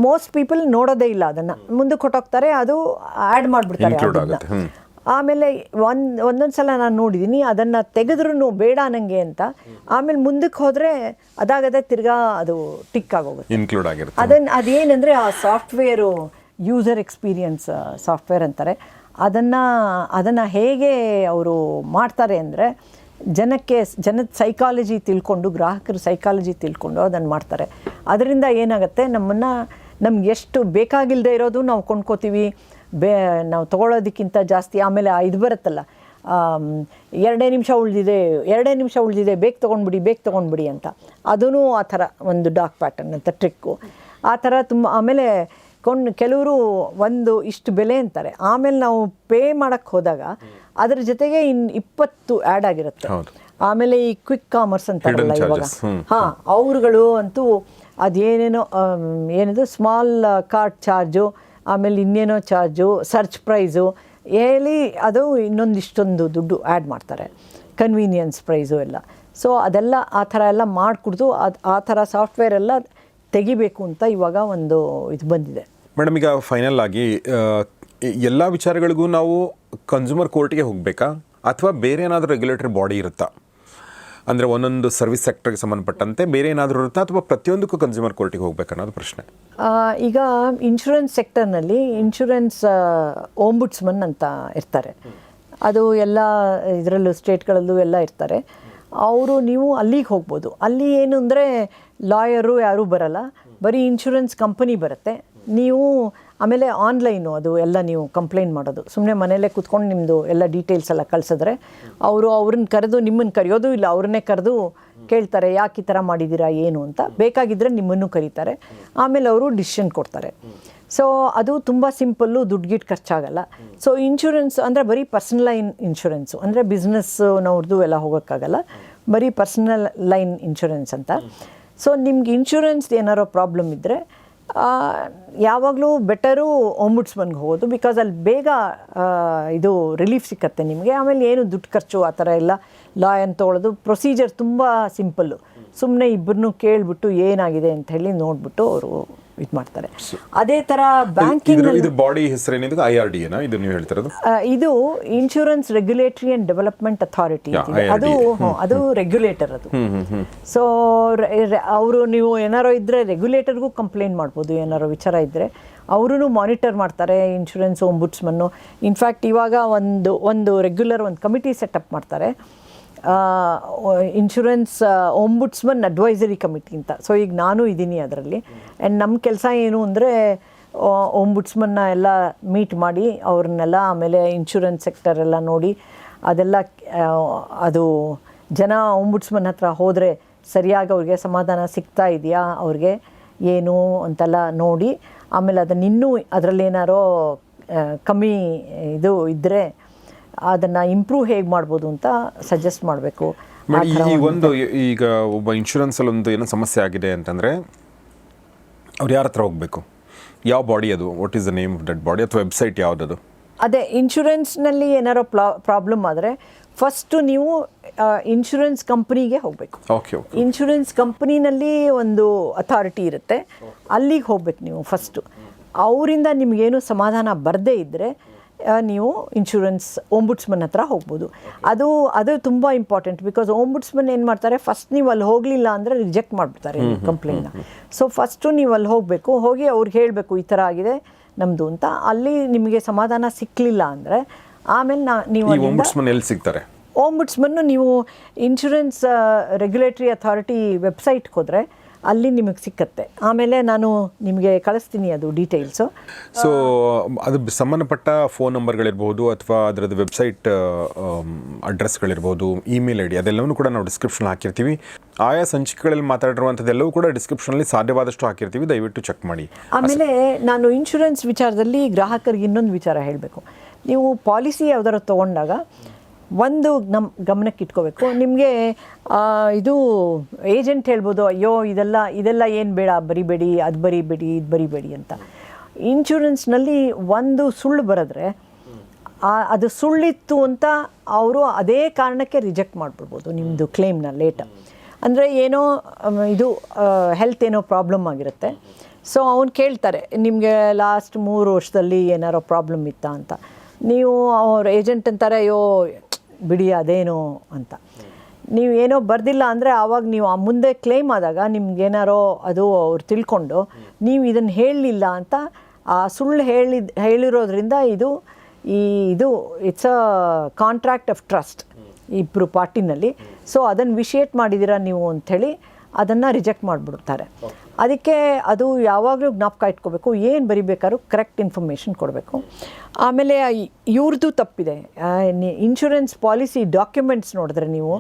ಮೋಸ್ಟ್ ಪೀಪಲ್ ನೋಡೋದೇ ಇಲ್ಲ ಅದನ್ನು. ಮುಂದಕ್ಕೆ ಹೊಟ್ಟೋಗ್ತಾರೆ ಅದು ಆ್ಯಡ್ ಮಾಡಿಬಿಡ್ತಾರೆ ಅದನ್ನ. ಆಮೇಲೆ ಒಂದು ಒಂದೊಂದು ಸಲ ನಾನು ನೋಡಿದ್ದೀನಿ ಅದನ್ನು ತೆಗೆದ್ರೂ ಬೇಡ ನನಗೆ ಅಂತ. ಆಮೇಲೆ ಮುಂದಕ್ಕೆ ಹೋದರೆ ಅದಾಗದೆ ತಿರ್ಗಾ ಅದು ಟಿಕ್ ಆಗೋಗುತ್ತೆ.
ಇನ್ಕ್ಲೂಡ್ ಆಗಿರುತ್ತೆ.
ಅದನ್ನು ಅದೇನೆಂದರೆ ಆ ಸಾಫ್ಟ್ವೇರು ಯೂಸರ್ ಎಕ್ಸ್ಪೀರಿಯನ್ಸ್ ಸಾಫ್ಟ್ವೇರ್ ಅಂತಾರೆ. ಅದನ್ನು ಅದನ್ನು ಹೇಗೆ ಅವರು ಮಾಡ್ತಾರೆ ಅಂದರೆ ಜನಕ್ಕೆ ಜನದ ಸೈಕಾಲಜಿ ತಿಳ್ಕೊಂಡು, ಗ್ರಾಹಕರು ಸೈಕಾಲಜಿ ತಿಳ್ಕೊಂಡು ಅದನ್ನು ಮಾಡ್ತಾರೆ. ಅದರಿಂದ ಏನಾಗುತ್ತೆ, ನಮ್ಮನ್ನು, ನಮ್ಗೆ ಎಷ್ಟು ಬೇಕಾಗಿಲ್ಲದೆ ಇರೋದು ನಾವು ಕೊಂಡ್ಕೋತೀವಿ. ಬೇ, ನಾವು ತೊಗೊಳೋದಕ್ಕಿಂತ ಜಾಸ್ತಿ, ಆಮೇಲೆ ಇದು ಬರುತ್ತಲ್ಲ ಎರಡೇ ನಿಮಿಷ ಉಳಿದಿದೆ, ಎರಡೇ ನಿಮಿಷ ಉಳಿದಿದೆ, ಬೇಗ ತೊಗೊಂಡ್ಬಿಡಿ ಬೇಗ ತೊಗೊಂಡ್ಬಿಡಿ ಅಂತ. ಅದೂ ಆ ಥರ ಒಂದು ಡಾಕ್ ಪ್ಯಾಟರ್ನ್ ಅಂತ ಟ್ರಿಕ್ಕು. ಆ ಥರ ತುಂಬ, ಆಮೇಲೆ ಕೊಂಡು ಕೆಲವರು ಒಂದು ಇಷ್ಟು ಬೆಲೆ ಅಂತಾರೆ. ಆಮೇಲೆ ನಾವು ಪೇ ಮಾಡೋಕ್ಕೆ ಹೋದಾಗ ಅದ್ರ ಜೊತೆಗೆ ಇನ್ನು ಇಪ್ಪತ್ತು ಆ್ಯಡ್ ಆಗಿರುತ್ತೆ. ಆಮೇಲೆ ಈ ಕ್ವಿಕ್ ಕಾಮರ್ಸ್ ಅಂತಾರಲ್ಲ ಇವಾಗ. ಹಾಂ ಅವ್ರುಗಳು ಅಂತೂ ಅದೇನೇನೋ ಏನಿದು ಸ್ಮಾಲ್ ಕಾರ್ಡ್ ಚಾರ್ಜು ಆಮೇಲೆ ಇನ್ನೇನೋ ಚಾರ್ಜು ಸರ್ಚ್ ಪ್ರೈಸು ಹೇಳಿ ಅದು ಇನ್ನೊಂದಿಷ್ಟೊಂದು ದುಡ್ಡು ಆ್ಯಡ್ ಮಾಡ್ತಾರೆ. ಕನ್ವೀನಿಯನ್ಸ್ ಪ್ರೈಸು ಎಲ್ಲ. ಸೊ ಅದೆಲ್ಲ ಆ ಥರ ಎಲ್ಲ ಮಾಡಿಕೊಡ್ದು ಅದು ಆ ಥರ ಸಾಫ್ಟ್ವೇರ್ ಎಲ್ಲ ತೆಗಿಬೇಕು ಅಂತ ಇವಾಗ ಒಂದು ಇದು ಬಂದಿದೆ.
ಮೇಡಮ್ ಈಗ ಫೈನಲ್ ಆಗಿ ಎಲ್ಲ ವಿಚಾರಗಳಿಗೂ ನಾವು ಕನ್ಸ್ಯೂಮರ್ ಕೋರ್ಟ್ಗೆ ಹೋಗಬೇಕಾ? ಅಥವಾ ಬೇರೆ ಏನಾದರೂ ರೆಗ್ಯುಲೇಟರಿ ಬಾಡಿ ಇರುತ್ತಾ? ಅಂದರೆ ಒಂದೊಂದು ಸರ್ವಿಸ್ ಸೆಕ್ಟರ್ಗೆ ಸಂಬಂಧಪಟ್ಟಂತೆ ಬೇರೆ ಏನಾದರೂ ಇರುತ್ತಾ? ಅಥವಾ ಪ್ರತಿಯೊಂದಕ್ಕೂ ಕನ್ಸ್ಯೂಮರ್ ಕೋರ್ಟಿಗೆ ಹೋಗ್ಬೇಕು ಅನ್ನೋದು ಪ್ರಶ್ನೆ.
ಈಗ ಇನ್ಶೂರೆನ್ಸ್ ಸೆಕ್ಟರ್ನಲ್ಲಿ ಇನ್ಶೂರೆನ್ಸ್ ಓಂಬುಡ್ಸ್ಮನ್ ಅಂತ ಇರ್ತಾರೆ. ಅದು ಎಲ್ಲ ಇದರಲ್ಲೂ ಸ್ಟೇಟ್ಗಳಲ್ಲೂ ಎಲ್ಲ ಇರ್ತಾರೆ. ಅವರು ನೀವು ಅಲ್ಲಿಗೆ ಹೋಗ್ಬೋದು. ಅಲ್ಲಿ ಏನು ಅಂದರೆ ಲಾಯರು ಯಾರೂ ಬರಲ್ಲ. ಬರೀ ಇನ್ಶೂರೆನ್ಸ್ ಕಂಪನಿ ಬರುತ್ತೆ. ನೀವು ಆಮೇಲೆ ಆನ್ಲೈನು ಅದು ಎಲ್ಲ ನೀವು ಕಂಪ್ಲೇಂಟ್ ಮಾಡೋದು. ಸುಮ್ಮನೆ ಮನೆಯಲ್ಲೇ ಕೂತ್ಕೊಂಡು ನಿಮ್ಮದು ಎಲ್ಲ ಡೀಟೇಲ್ಸ್ ಎಲ್ಲ ಕಳಿಸಿದ್ರೆ ಅವರು ಅವ್ರನ್ನ ಕರೆದು ನಿಮ್ಮನ್ನು ಕರೆಯೋದು ಇಲ್ಲ, ಅವ್ರನ್ನೇ ಕರೆದು ಕೇಳ್ತಾರೆ, ಯಾಕೆ ಈ ಥರ ಮಾಡಿದ್ದೀರಾ ಏನು ಅಂತ. ಬೇಕಾಗಿದ್ದರೆ ನಿಮ್ಮನ್ನು ಕರೀತಾರೆ. ಆಮೇಲೆ ಅವರು ಡಿಸಿಷನ್ ಕೊಡ್ತಾರೆ. ಸೊ ಅದು ತುಂಬ ಸಿಂಪಲ್ಲು ದುಡ್ಡು ಗಿಟ್ಟು ಖರ್ಚಾಗಲ್ಲ. ಸೊ ಇನ್ಶೂರೆನ್ಸ್ ಅಂದರೆ ಬರೀ ಪರ್ಸನಲ್ ಲೈನ್ ಇನ್ಶೂರೆನ್ಸು ಅಂದರೆ ಬಿಸ್ನೆಸ್ನವ್ರದ್ದು ಎಲ್ಲ ಹೋಗೋಕ್ಕಾಗಲ್ಲ. ಬರೀ ಪರ್ಸನಲ್ ಲೈನ್ ಇನ್ಶೂರೆನ್ಸ್ ಅಂತ. ಸೊ ನಿಮ್ಗೆ ಇನ್ಶೂರೆನ್ಸ್ ಏನಾರೋ ಪ್ರಾಬ್ಲಮ್ ಇದ್ದರೆ ಯಾವಾಗಲೂ ಬೆಟರು ಒಂಬುಡ್ಸ್ಮನ್ಗೆ ಹೋಗೋದು ಬಿಕಾಸ್ ಅಲ್ಲಿ ಬೇಗ ಇದು ರಿಲೀಫ್ ಸಿಕ್ಕತ್ತೆ ನಿಮಗೆ. ಆಮೇಲೆ ಏನು ದುಡ್ಡು ಖರ್ಚು ಆ ಥರ ಎಲ್ಲ ಲಾಯನ್ ತೊಗೊಳೋದು ಪ್ರೊಸೀಜರ್ ತುಂಬ ಸಿಂಪಲ್ಲು ಸುಮ್ಮನೆ ಇಬ್ಬರನ್ನೂ ಕೇಳಿಬಿಟ್ಟು ಏನಾಗಿದೆ ಅಂತ ಹೇಳಿ ನೋಡಿಬಿಟ್ಟು ಅವರು ಇದು ಮಾಡ್ತಾರೆ. ಅದೇ ಥರ ಬ್ಯಾಂಕಿಂಗ್
ಇದು ಇದ್ರ ಬಾಡಿ ಹೆಸರೇನಿದೆ ಐ ಆರ್ ಡಿ ಇದು ನೀವು ಹೇಳ್ತಿರೋದು?
ಇದು insurance regulatory and development authority ಅದು ಅದು ರೆಗ್ಯುಲೇಟರ್ ಅದು. ಸೊ ಅವರು ನೀವು ಏನಾರೋ ಇದ್ದರೆ ರೆಗ್ಯುಲೇಟರ್ಗೂ ಕಂಪ್ಲೇಂಟ್ ಮಾಡ್ಬೋದು ಏನಾರೋ ವಿಚಾರ ಇದ್ದರೆ ಅವರು ಮಾನಿಟರ್ ಮಾಡ್ತಾರೆ ಇನ್ಶೂರೆನ್ಸ್ ಓಂಬುಡ್ಸ್ಮನ್ನು ಇನ್ಫ್ಯಾಕ್ಟ್ ಇವಾಗ ಒಂದು ಒಂದು ರೆಗ್ಯುಲರ್ ಒಂದು ಕಮಿಟಿ ಸೆಟಪ್ ಮಾಡ್ತಾರೆ. ಇನ್ಶೂರೆನ್ಸ್ ಒಂಬುಡ್ಸ್ಮನ್ ಅಡ್ವೈಸರಿ ಕಮಿಟಿ ಅಂತ. ಸೊ ಈಗ ನಾನು ಇದ್ದೀನಿ ಅದರಲ್ಲಿ. ಆ್ಯಂಡ್ ನಮ್ಮ ಕೆಲಸ ಏನು ಅಂದರೆ ಒಂಬುಡ್ಸ್ಮನ್ನ ಎಲ್ಲ ಮೀಟ್ ಮಾಡಿ ಅವ್ರನ್ನೆಲ್ಲ ಆಮೇಲೆ ಇನ್ಶೂರೆನ್ಸ್ ಸೆಕ್ಟರ್ ಎಲ್ಲ ನೋಡಿ ಅದೆಲ್ಲ ಅದು ಜನ ಒಂಬುಡ್ಸ್ಮನ್ ಹತ್ರ ಹೋದರೆ ಸರಿಯಾಗಿ ಅವ್ರಿಗೆ ಸಮಾಧಾನ ಸಿಗ್ತಾ ಇದೆಯಾ ಅವ್ರಿಗೆ ಏನು ಅಂತೆಲ್ಲ ನೋಡಿ ಆಮೇಲೆ ಅದನ್ನ ಇನ್ನೂ ಅದರಲ್ಲಿ ಏನಾರೋ ಆ, ಕಮ್ಮಿ ಇದು ಇದ್ದರೆ ಅದನ್ನು ಇಂಪ್ರೂವ್ ಹೇಗೆ ಮಾಡ್ಬೋದು ಅಂತ ಸಜೆಸ್ಟ್ ಮಾಡಬೇಕು.
ಈ ಒಂದು ಈಗ ಒಬ್ಬ ಇನ್ಶೂರೆನ್ಸ್ ಅಲ್ಲಿ ಒಂದು ಏನೋ ಸಮಸ್ಯೆ ಆಗಿದೆ ಅಂತಂದ್ರೆ ಅವ್ರು ಯಾರ ಹತ್ರ ಹೋಗ್ಬೇಕು? ಯಾವ ಬಾಡಿ ಅದು? What is the name of that body ಅಥವಾ ವೆಬ್ಸೈಟ್ ಯಾವುದದು?
ಅದೇ ಇನ್ಶೂರೆನ್ಸ್ನಲ್ಲಿ ಏನಾರೋ ಪ್ರಾಬ್ಲಮ್ ಆದರೆ ಫಸ್ಟು ನೀವು ಇನ್ಶೂರೆನ್ಸ್ ಕಂಪ್ನಿಗೆ ಹೋಗಬೇಕು.
ಓಕೆ ಓಕೆ
ಇನ್ಶೂರೆನ್ಸ್ ಕಂಪ್ನಿನಲ್ಲಿ ಒಂದು ಅಥಾರಿಟಿ ಇರುತ್ತೆ. ಅಲ್ಲಿಗೆ ಹೋಗ್ಬೇಕು ನೀವು ಫಸ್ಟು ಅವರಿಂದ ನಿಮಗೇನು ಸಮಾಧಾನ ಬರದೇ ಇದ್ದರೆ ನೀವು ಇನ್ಶೂರೆನ್ಸ್ ಓಂಬುಡ್ಸ್ಮನ್ ಹತ್ರ ಹೋಗ್ಬೋದು. ಅದು ಅದು ತುಂಬ ಇಂಪಾರ್ಟೆಂಟ್ ಬಿಕಾಸ್ ಓಂಬುಡ್ಸ್ಮನ್ ಏನು ಮಾಡ್ತಾರೆ ಫಸ್ಟ್ ನೀವು ಅಲ್ಲಿ ಹೋಗಲಿಲ್ಲ ಅಂದರೆ ರಿಜೆಕ್ಟ್ ಮಾಡ್ಬಿಡ್ತಾರೆ ಕಂಪ್ಲೇಂಟ್ನ ಸೊ ಫಸ್ಟು ನೀವು ಅಲ್ಲಿ ಹೋಗಬೇಕು ಹೋಗಿ ಅವ್ರಿಗೆ ಹೇಳಬೇಕು ಈ ಥರ ಆಗಿದೆ ನಮ್ಮದು ಅಂತ. ಅಲ್ಲಿ ನಿಮಗೆ ಸಮಾಧಾನ ಸಿಕ್ಕಲಿಲ್ಲ ಅಂದರೆ ಆಮೇಲೆ ನಾ ನೀವು
ಓಂಬುಡ್ಸ್ಮನ್ ಎಲ್ಲಿ ಸಿಗ್ತಾರೆ?
ಓಂಬುಡ್ಸ್ಮನ್ನು ನೀವು ಇನ್ಶೂರೆನ್ಸ್ ರೆಗ್ಯುಲೇಟರಿ ಅಥಾರಿಟಿ ವೆಬ್ಸೈಟ್ಗೆ ಹೋದರೆ ಅಲ್ಲಿ ನಿಮಗೆ ಸಿಕ್ಕತ್ತೆ. ಆಮೇಲೆ ನಾನು ನಿಮಗೆ ಕಳಿಸ್ತೀನಿ ಅದು ಡೀಟೇಲ್ಸು
ಸೊ ಅದು ಸಂಬಂಧಪಟ್ಟ ಫೋನ್ ನಂಬರ್ಗಳಿರ್ಬೋದು ಅಥವಾ ಅದರದ್ದು ವೆಬ್ಸೈಟ್ ಅಡ್ರೆಸ್ಗಳಿರ್ಬೋದು ಇಮೇಲ್ ಐ ಡಿ ಅದೆಲ್ಲವನ್ನೂ ಕೂಡ ನಾವು ಡಿಸ್ಕ್ರಿಪ್ಷನ್ ಹಾಕಿರ್ತೀವಿ. ಆಯಾ ಸಂಚಿಕೆಗಳಲ್ಲಿ ಮಾತಾಡಿರುವಂಥದ್ದೆಲ್ಲವೂ ಕೂಡ ಡಿಸ್ಕ್ರಿಪ್ಷನಲ್ಲಿ ಸಾಧ್ಯವಾದಷ್ಟು ಹಾಕಿರ್ತೀವಿ. ದಯವಿಟ್ಟು ಚೆಕ್ ಮಾಡಿ.
ಆಮೇಲೆ ನಾನು ಇನ್ಶೂರೆನ್ಸ್ ವಿಚಾರದಲ್ಲಿ ಗ್ರಾಹಕರಿಗೆ ಇನ್ನೊಂದು ವಿಚಾರ ಹೇಳಬೇಕು. ನೀವು ಪಾಲಿಸಿ ಯಾವ್ದಾರು ತೊಗೊಂಡಾಗ ಒಂದು ನಮ್ಮ ಗಮನಕ್ಕೆ ಇಟ್ಕೋಬೇಕು ನಿಮಗೆ ಇದು ಏಜೆಂಟ್ ಹೇಳ್ಬೋದು, ಅಯ್ಯೋ, ಇದೆಲ್ಲ ಇದೆಲ್ಲ ಏನು ಬೇಡ, ಬರಿಬೇಡಿ, ಅದು ಬರಿಬೇಡಿ, ಇದು ಬರಿಬೇಡಿ ಅಂತ. ಇನ್ಶೂರೆನ್ಸ್ನಲ್ಲಿ ಒಂದು ಸುಳ್ಳು ಬರೆದ್ರೆ ಅದು ಸುಳ್ಳಿತ್ತು ಅಂತ ಅವರು ಅದೇ ಕಾರಣಕ್ಕೆ ರಿಜೆಕ್ಟ್ ಮಾಡಿಬಿಡ್ಬೋದು ನಿಮ್ಮದು ಕ್ಲೇಮ್ನ ಲೇಟ. ಅಂದರೆ ಏನೋ ಇದು ಹೆಲ್ತ್ ಏನೋ ಪ್ರಾಬ್ಲಮ್ ಆಗಿರುತ್ತೆ. ಸೊ, ಅವ್ನು ಕೇಳ್ತಾರೆ, ನಿಮಗೆ ಲಾಸ್ಟ್ ಮೂರು ವರ್ಷದಲ್ಲಿ ಏನಾರೋ ಪ್ರಾಬ್ಲಮ್ ಇತ್ತಾ ಅಂತ. ನೀವು ಅವ್ರ ಏಜೆಂಟ್ ಅಂತಾರೆ, ಅಯ್ಯೋ ಬಿಡಿ, ಅದೇನೋ ಅಂತ. ನೀವು ಏನೋ ಬರ್ದಿಲ್ಲ ಅಂದರೆ ಆವಾಗ ನೀವು ಆ ಮುಂದೆ ಕ್ಲೇಮ್ ಆದಾಗ ನಿಮ್ಗೇನಾರೋ ಅದು ಅವ್ರು ತಿಳ್ಕೊಂಡು ನೀವು ಇದನ್ನು ಹೇಳಲಿಲ್ಲ ಅಂತ ಆ ಸುಳ್ಳು ಹೇಳಿದ ಹೇಳಿರೋದ್ರಿಂದ ಇದು ಈ ಇದು it's a contract of trust ಇಬ್ಬರು ಪಾರ್ಟಿನಲ್ಲಿ. ಸೊ ಅದನ್ನು ವಿಷಿಯೇಟ್ ಮಾಡಿದ್ದೀರಾ ನೀವು ಅಂಥೇಳಿ ಅದನ್ನು ರಿಜೆಕ್ಟ್ ಮಾಡಿಬಿಡ್ತಾರೆ. ಅದಕ್ಕೆ ಅದು ಯಾವಾಗಲೂ ಜ್ಞಾಪಕ ಇಟ್ಕೋಬೇಕು. ಏನು ಬರಿಬೇಕಾದ್ರೂ ಕರೆಕ್ಟ್ ಇನ್ಫಾರ್ಮೇಷನ್ ಕೊಡಬೇಕು. ಆಮೇಲೆ ಇವ್ರದ್ದು ತಪ್ಪಿದೆ. ಇನ್ಶೂರೆನ್ಸ್ ಪಾಲಿಸಿ ಡಾಕ್ಯುಮೆಂಟ್ಸ್ ನೋಡಿದ್ರೆ ನೀವು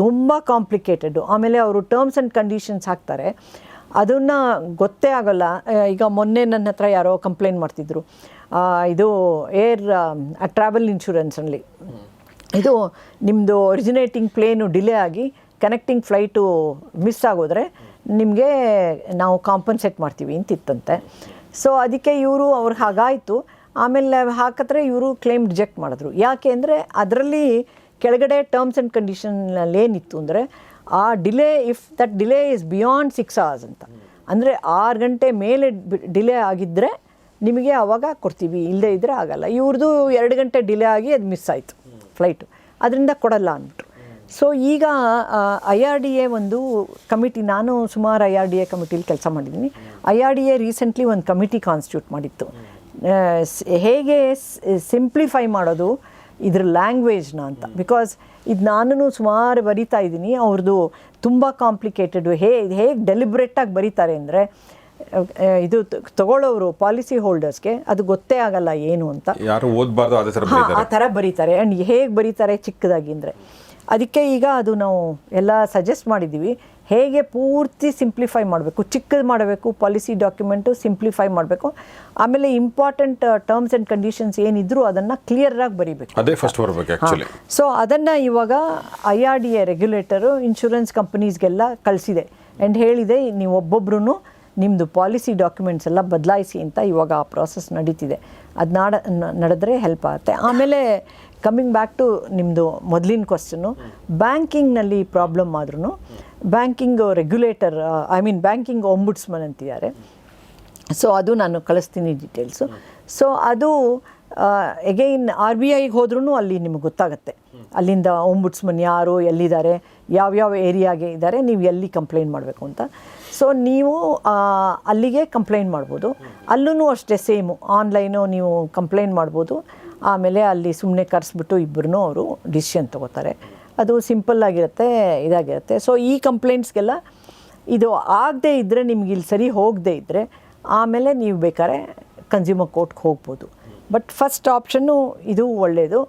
ತುಂಬ ಕಾಂಪ್ಲಿಕೇಟೆಡು ಆಮೇಲೆ ಅವರು ಟರ್ಮ್ಸ್ ಆ್ಯಂಡ್ ಕಂಡೀಷನ್ಸ್ ಹಾಕ್ತಾರೆ. ಅದನ್ನು ಗೊತ್ತೇ ಆಗೋಲ್ಲ. ಈಗ ಮೊನ್ನೆ ನನ್ನ ಹತ್ರ ಯಾರೋ ಕಂಪ್ಲೇಂಟ್ ಮಾಡ್ತಿದ್ರು. ಇದು ಏರ್ ಟ್ರಾವೆಲ್ ಇನ್ಶೂರೆನ್ಸಲ್ಲಿ ಇದು ನಿಮ್ಮದು ಒರಿಜಿನೇಟಿಂಗ್ ಪ್ಲೇನು ಡಿಲೇ ಆಗಿ ಕನೆಕ್ಟಿಂಗ್ ಫ್ಲೈಟು ಮಿಸ್ ಆಗೋದ್ರೆ ನಿಮಗೆ ನಾವು ಕಾಂಪನ್ಸೇಟ್ ಮಾಡ್ತೀವಿ ಅಂತಿತ್ತಂತೆ. ಸೊ ಅದಕ್ಕೆ ಇವರು ಅವ್ರಿಗೆ ಹಾಗಾಯಿತು. ಆಮೇಲೆ ಹಾಕಿದ್ರೆ ಇವರು ಕ್ಲೇಮ್ ರಿಜೆಕ್ಟ್ ಮಾಡಿದ್ರು. ಯಾಕೆ ಅಂದರೆ ಅದರಲ್ಲಿ ಕೆಳಗಡೆ ಟರ್ಮ್ಸ್ ಆ್ಯಂಡ್ ಕಂಡೀಷನ್ನಲ್ಲಿ ಏನಿತ್ತು ಅಂದರೆ, ಆ delay if that delay is beyond six hours ಅಂತ. ಅಂದರೆ ಆರು ಗಂಟೆ ಮೇಲೆ ಡಿಲೇ ಆಗಿದ್ದರೆ ನಿಮಗೆ ಆವಾಗ ಕೊಡ್ತೀವಿ ಇಲ್ಲದೇ ಇದ್ದರೆ ಆಗಲ್ಲ. ಇವ್ರದ್ದು ಎರಡು ಗಂಟೆ ಡಿಲೇ ಆಗಿ ಅದು ಮಿಸ್ ಆಯಿತು ಫ್ಲೈಟು ಅದರಿಂದ ಕೊಡಲ್ಲ ಅಂದ್ಬಿಟ್ರು. ಸೊ ಈಗ ಐ ಆರ್ ಡಿ ಎ ಒಂದು ಕಮಿಟಿ ನಾನು ಸುಮಾರು ಐ ಆರ್ ಡಿ ಎ ಕಮಿಟಿಲಿ ಕೆಲಸ ಮಾಡಿದ್ದೀನಿ. I R D A recently ಒಂದು ಕಮಿಟಿ ಕಾನ್ಸ್ಟಿಟ್ಯೂಟ್ ಮಾಡಿತ್ತು. ಹೇಗೆ ಸಿಂಪ್ಲಿಫೈ ಮಾಡೋದು ಇದ್ರ ಲ್ಯಾಂಗ್ವೇಜ್ನ ಅಂತ. ಬಿಕಾಸ್ ಇದು ನಾನು ಸುಮಾರು ಬರಿತಾ ಇದ್ದೀನಿ. ಅವ್ರದ್ದು ತುಂಬ ಕಾಂಪ್ಲಿಕೇಟೆಡ್ ಹೇ ಹೇಗೆ ಡೆಲಿಬ್ರೇಟಾಗಿ ಬರೀತಾರೆ ಅಂದರೆ ಇದು ತಗೊಳ್ಳೋರು ಪಾಲಿಸಿ ಹೋಲ್ಡರ್ಸ್ಗೆ ಅದು ಗೊತ್ತೇ ಆಗಲ್ಲ ಏನು ಅಂತ.
ಯಾರು ಓದಬಾರ್ದು
ಆ ಥರ ಬರೀತಾರೆ. ಆ್ಯಂಡ್ ಹೇಗೆ ಬರೀತಾರೆ ಚಿಕ್ಕದಾಗಿ ಅಂದರೆ ಅದಕ್ಕೆ ಈಗ ಅದು ನಾವು ಎಲ್ಲ ಸಜೆಸ್ಟ್ ಮಾಡಿದ್ದೀವಿ. ಹೇಗೆ ಪೂರ್ತಿ ಸಿಂಪ್ಲಿಫೈ ಮಾಡಬೇಕು? ಚಿಕ್ಕದು ಮಾಡಬೇಕು ಪಾಲಿಸಿ ಡಾಕ್ಯುಮೆಂಟು ಸಿಂಪ್ಲಿಫೈ ಮಾಡಬೇಕು. ಆಮೇಲೆ ಇಂಪಾರ್ಟೆಂಟ್ ಟರ್ಮ್ಸ್ ಆ್ಯಂಡ್ ಕಂಡೀಷನ್ಸ್ ಏನಿದ್ರು ಅದನ್ನು ಕ್ಲಿಯರಾಗಿ ಬರೀಬೇಕು.
ಅದೇ ಫಸ್ಟ್ ಬರಬೇಕು
ಸೊ ಅದನ್ನು ಇವಾಗ I R D A regulator insurance ಕಂಪನೀಸ್ಗೆಲ್ಲ ಕಳಿಸಿದೆ. And ಹೇಳಿದೆ ನೀವು ಒಬ್ಬೊಬ್ರು ನಿಮ್ಮದು ಪಾಲಿಸಿ ಡಾಕ್ಯುಮೆಂಟ್ಸ್ ಎಲ್ಲ ಬದಲಾಯಿಸಿ ಅಂತ ಇವಾಗ ಆ ಪ್ರಾಸೆಸ್ ನಡೀತಿದೆ. ಅದು ನಾಡ ನಡೆದ್ರೆ ಹೆಲ್ಪ್ ಆಗುತ್ತೆ. ಆಮೇಲೆ ಕಮ್ಮಿಂಗ್ ಬ್ಯಾಕ್ ಟು ನಿಮ್ಮದು ಮೊದಲಿನ ಕ್ವಶನು ಬ್ಯಾಂಕಿಂಗ್ನಲ್ಲಿ ಪ್ರಾಬ್ಲಮ್ ಆದ್ರೂ banking regulator I mean banking ombudsman ಅಂತಿದ್ದಾರೆ. ಸೊ ಅದು ನಾನು ಕಳಿಸ್ತೀನಿ ಡೀಟೇಲ್ಸು ಸೊ ಅದು ಎಗೈನ್ ಆರ್ ಬಿ ಐಗೆ ಹೋದ್ರೂ ಅಲ್ಲಿ ನಿಮಗೆ ಗೊತ್ತಾಗುತ್ತೆ. ಅಲ್ಲಿಂದ ಒಂಬುಡ್ಸ್ಮನ್ ಯಾರು, ಎಲ್ಲಿದ್ದಾರೆ, ಯಾವ್ಯಾವ ಏರಿಯಾಗೆ ಇದ್ದಾರೆ, ನೀವು ಎಲ್ಲಿ ಕಂಪ್ಲೇಂಟ್ ಮಾಡಬೇಕು ಅಂತ. ಸೊ ನೀವು ಅಲ್ಲಿಗೆ ಕಂಪ್ಲೇಂಟ್ ಮಾಡ್ಬೋದು. ಅಲ್ಲೂ ಅಷ್ಟೇ ಸೇಮು ಆನ್ಲೈನು ನೀವು ಕಂಪ್ಲೇಂಟ್ ಮಾಡ್ಬೋದು. ಆಮೇಲೆ ಅಲ್ಲಿ ಸುಮ್ಮನೆ ಕರೆಸ್ಬಿಟ್ಟು ಇಬ್ಬರೂ ಅವರು ಡಿಸಿಷನ್ ತೊಗೋತಾರೆ. ಅದು ಸಿಂಪಲ್ ಆಗಿರುತ್ತೆ, ಇದಾಗಿರುತ್ತೆ. ಸೊ ಈ ಕಂಪ್ಲೇಂಟ್ಸ್ಗೆಲ್ಲ ಇದು ಆಗದೆ ಇದ್ದರೆ ನಿಮ್ಗೆ ಇಲ್ಲಿ ಸರಿ ಹೋಗದೇ ಇದ್ದರೆ ಆಮೇಲೆ ನೀವು ಬೇಕಾದ್ರೆ ಕನ್ಸ್ಯೂಮರ್ ಕೋರ್ಟ್ಗೆ ಹೋಗ್ಬೋದು. ಬಟ್ ಫಸ್ಟ್ ಆಪ್ಷನ್ನು ಇದು ಒಳ್ಳೆಯದು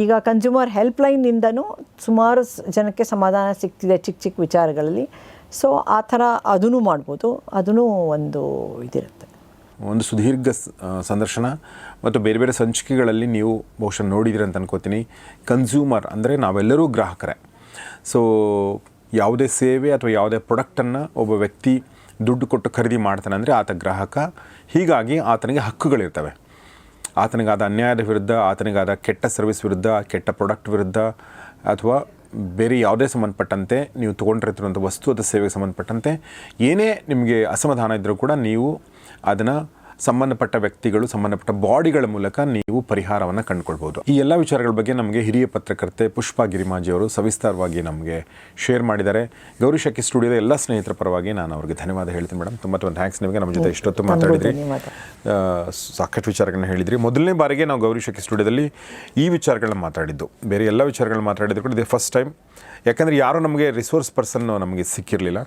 ಈಗ ಕನ್ಸ್ಯೂಮರ್ ಹೆಲ್ಪ್ಲೈನಿಂದನೂ ಸುಮಾರು ಜನಕ್ಕೆ ಸಮಾಧಾನ ಸಿಗ್ತಿದೆ ಚಿಕ್ಕ ಚಿಕ್ಕ ವಿಚಾರಗಳಲ್ಲಿ. ಸೊ ಆ ಥರ ಅದೂ ಮಾಡ್ಬೋದು. ಅದೂ ಒಂದು ಇದಿರುತ್ತೆ.
ಒಂದು ಸುದೀರ್ಘ ಸಂದರ್ಶನ ಮತ್ತು ಬೇರೆ ಬೇರೆ ಸಂಚಿಕೆಗಳಲ್ಲಿ ನೀವು ಬಹುಶಃ ನೋಡಿದಿರಿ ಅಂತ ಅನ್ಕೋತೀನಿ. ಕನ್ಸ್ಯೂಮರ್ ಅಂದರೆ ನಾವೆಲ್ಲರೂ ಗ್ರಾಹಕರೇ. ಸೊ ಯಾವುದೇ ಸೇವೆ ಅಥವಾ ಯಾವುದೇ ಪ್ರಾಡಕ್ಟನ್ನು ಒಬ್ಬ ವ್ಯಕ್ತಿ ದುಡ್ಡು ಕೊಟ್ಟು ಖರೀದಿ ಮಾಡ್ತಾನೆ ಅಂದರೆ ಆತ ಗ್ರಾಹಕ. ಹೀಗಾಗಿ ಆತನಿಗೆ ಹಕ್ಕುಗಳಿರ್ತವೆ. ಆತನಿಗಾದ ಅನ್ಯಾಯದ ವಿರುದ್ಧ, ಆತನಿಗಾದ ಕೆಟ್ಟ ಸರ್ವಿಸ್ ವಿರುದ್ಧ, ಕೆಟ್ಟ ಪ್ರಾಡಕ್ಟ್ ವಿರುದ್ಧ ಅಥವಾ ಬೇರೆ ಯಾವುದೇ ಸಂಬಂಧಪಟ್ಟಂತೆ ನೀವು ತೊಗೊಂಡಿರ್ತಿರುವಂಥ ವಸ್ತು ಅಥವಾ ಸೇವೆಗೆ ಸಂಬಂಧಪಟ್ಟಂತೆ ಏನೇ ನಿಮಗೆ ಅಸಮಾಧಾನ ಇದ್ದರೂ ಕೂಡ ನೀವು ಅದನ್ನು ಸಂಬಂಧಪಟ್ಟ ವ್ಯಕ್ತಿಗಳು ಸಂಬಂಧಪಟ್ಟ ಬಾಡಿಗಳ ಮೂಲಕ ನೀವು ಪರಿಹಾರವನ್ನು ಕಂಡುಕೊಳ್ಬೋದು. ಈ ಎಲ್ಲ ವಿಚಾರಗಳ ಬಗ್ಗೆ ನಮಗೆ ಹಿರಿಯ ಪತ್ರಕರ್ತೆ ಪುಷ್ಪಾ ಗಿರಿಮಾಜಿಯವರು ಸವಿಸ್ತಾರವಾಗಿ ನಮಗೆ ಶೇರ್ ಮಾಡಿದ್ದಾರೆ. ಗೌರಿ ಸ್ಟುಡಿಯೋದ ಎಲ್ಲ ಸ್ನೇಹಿತರ ಪರವಾಗಿ ನಾನು ಅವ್ರಿಗೆ ಧನ್ಯವಾದ ಹೇಳ್ತೀನಿ ಮೇಡಮ್ ತುಂಬ ತುಂಬ ಥ್ಯಾಂಕ್ಸ್ ನಿಮಗೆ. ನಮ್ಮ ಜೊತೆ ಇಷ್ಟೊತ್ತು ಮಾತಾಡಿದ್ರಿ. ಸಾಕಷ್ಟು ವಿಚಾರಗಳನ್ನ ಹೇಳಿದ್ರಿ. ಮೊದಲನೇ ಬಾರಿಗೆ ನಾವು ಗೌರಿ ಸ್ಟುಡಿಯೋದಲ್ಲಿ ಈ ವಿಚಾರಗಳನ್ನ ಮಾತಾಡಿದ್ದು. ಬೇರೆ ಎಲ್ಲ ವಿಚಾರಗಳನ್ನ ಮಾತಾಡಿದ್ರು ಕೂಡ ಇದೇ ಫಸ್ಟ್ ಟೈಮ್ ಯಾಕಂದರೆ ಯಾರೂ ನಮಗೆ ರಿಸೋರ್ಸ್ ಪರ್ಸನ್ನು ನಮಗೆ ಸಿಕ್ಕಿರಲಿಲ್ಲ.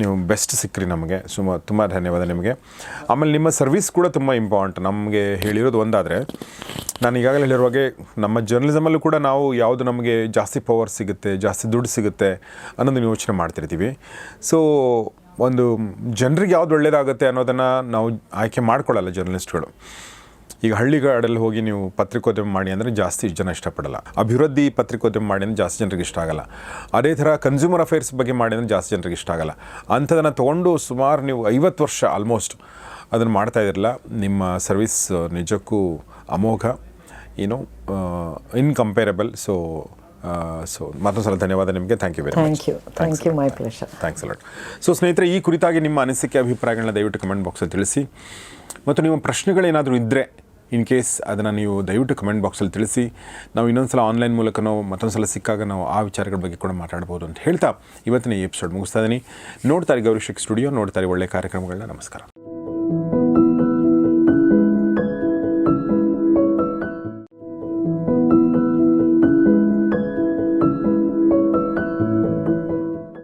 ನೀವು ಬೆಸ್ಟ್ ಸಿಕ್ಕಿರಿ ನಮಗೆ. ಸುಮ, ತುಂಬ ಧನ್ಯವಾದ ನಿಮಗೆ. ಆಮೇಲೆ ನಿಮ್ಮ ಸರ್ವಿಸ್ ಕೂಡ ತುಂಬ ಇಂಪಾರ್ಟೆಂಟ್ ನಮಗೆ ಹೇಳಿರೋದು ಒಂದಾದರೆ, ನಾನು ಈಗಾಗಲೇ ಹೇಳಿರುವ ಹಾಗೆ ನಮ್ಮ ಜರ್ನಲಿಸಮಲ್ಲೂ ಕೂಡ ನಾವು ಯಾವುದು ನಮಗೆ ಜಾಸ್ತಿ ಪವರ್ ಸಿಗುತ್ತೆ, ಜಾಸ್ತಿ ದುಡ್ಡು ಸಿಗುತ್ತೆ ಅನ್ನೋದನ್ನು ಯೋಚನೆ ಮಾಡ್ತಿರ್ತೀವಿ. ಸೊ ಒಂದು, ಜನರಿಗೆ ಯಾವ್ದು ಒಳ್ಳೆಯದಾಗುತ್ತೆ ಅನ್ನೋದನ್ನು ನಾವು ಆಯ್ಕೆ ಮಾಡ್ಕೊಳ್ಳಲ್ಲ ಜರ್ನಲಿಸ್ಟ್ಗಳು ಈಗ ಹಳ್ಳಿಗಾಡಲ್ಲಿ ಹೋಗಿ ನೀವು ಪತ್ರಿಕೋದ್ಯಮ ಮಾಡಿ ಅಂದರೆ ಜಾಸ್ತಿ ಜನ ಇಷ್ಟಪಡಲ್ಲ. ಅಭಿವೃದ್ಧಿ ಪತ್ರಿಕೋದ್ಯಮ ಮಾಡಿ ಅಂದರೆ ಜಾಸ್ತಿ ಜನರಿಗೆ ಇಷ್ಟ ಆಗಲ್ಲ. ಅದೇ ಥರ ಕನ್ಸ್ಯೂಮರ್ ಅಫೇರ್ಸ್ ಬಗ್ಗೆ ಮಾಡಿ ಅಂದರೆ ಜಾಸ್ತಿ ಜನರಿಗೆ ಇಷ್ಟ ಆಗಲ್ಲ. ಅಂಥದನ್ನು ತೊಗೊಂಡು ಸುಮಾರು ನೀವು ಐವತ್ತು ವರ್ಷ ಆಲ್ಮೋಸ್ಟ್ ಅದನ್ನು ಮಾಡ್ತಾ ಇದ್ದಿರಲ್ಲ ನಿಮ್ಮ ಸರ್ವಿಸ್ ನಿಜಕ್ಕೂ ಅಮೋಘ ಏನು ಇನ್ಕಂಪೇರಬಲ್ ಸೊ ಸೊ ಮತ್ತೊಂದು ಸಲ ಧನ್ಯವಾದ ನಿಮಗೆ. Thank you very
thank you thank you my pleasure
thanks a lot so ಸ್ನೇಹಿತರೆ ಈ ಕುರಿತಾಗಿ ನಿಮ್ಮ ಅನಿಸಿಕೆ ಅಭಿಪ್ರಾಯಗಳನ್ನ ದಯವಿಟ್ಟು ಕಮೆಂಟ್ ಬಾಕ್ಸಲ್ಲಿ ತಿಳಿಸಿ. ಮತ್ತು ನಿಮ್ಮ ಪ್ರಶ್ನೆಗಳೇನಾದರೂ ಇದ್ದರೆ ಇನ್ ಕೇಸ್ ಅದನ್ನು ನೀವು ದಯವಿಟ್ಟು ಕಮೆಂಟ್ ಬಾಕ್ಸಲ್ಲಿ ತಿಳಿಸಿ. ನಾವು ಇನ್ನೊಂದು ಸಲ ಆನ್ಲೈನ್ ಮೂಲಕ ನಾವು ಮತ್ತೊಂದು ಸಲ ಸಿಕ್ಕಾಗ ನಾವು ಆ ವಿಚಾರಗಳ ಬಗ್ಗೆ ಕೂಡ ಮಾತಾಡ್ಬೋದು ಅಂತ ಹೇಳ್ತಾ ಇವತ್ತಿನ ಎಪಿಸೋಡ್ ಮುಗಿಸ್ತಾ ಇದ್ದೀನಿ. ನೋಡ್ತಾರೆ ಗೌರಿಶಿಕ್ ಸ್ಟುಡಿಯೋ ನೋಡ್ತಾರೆ ಒಳ್ಳೆ ಕಾರ್ಯಕ್ರಮಗಳನ್ನ. ನಮಸ್ಕಾರ.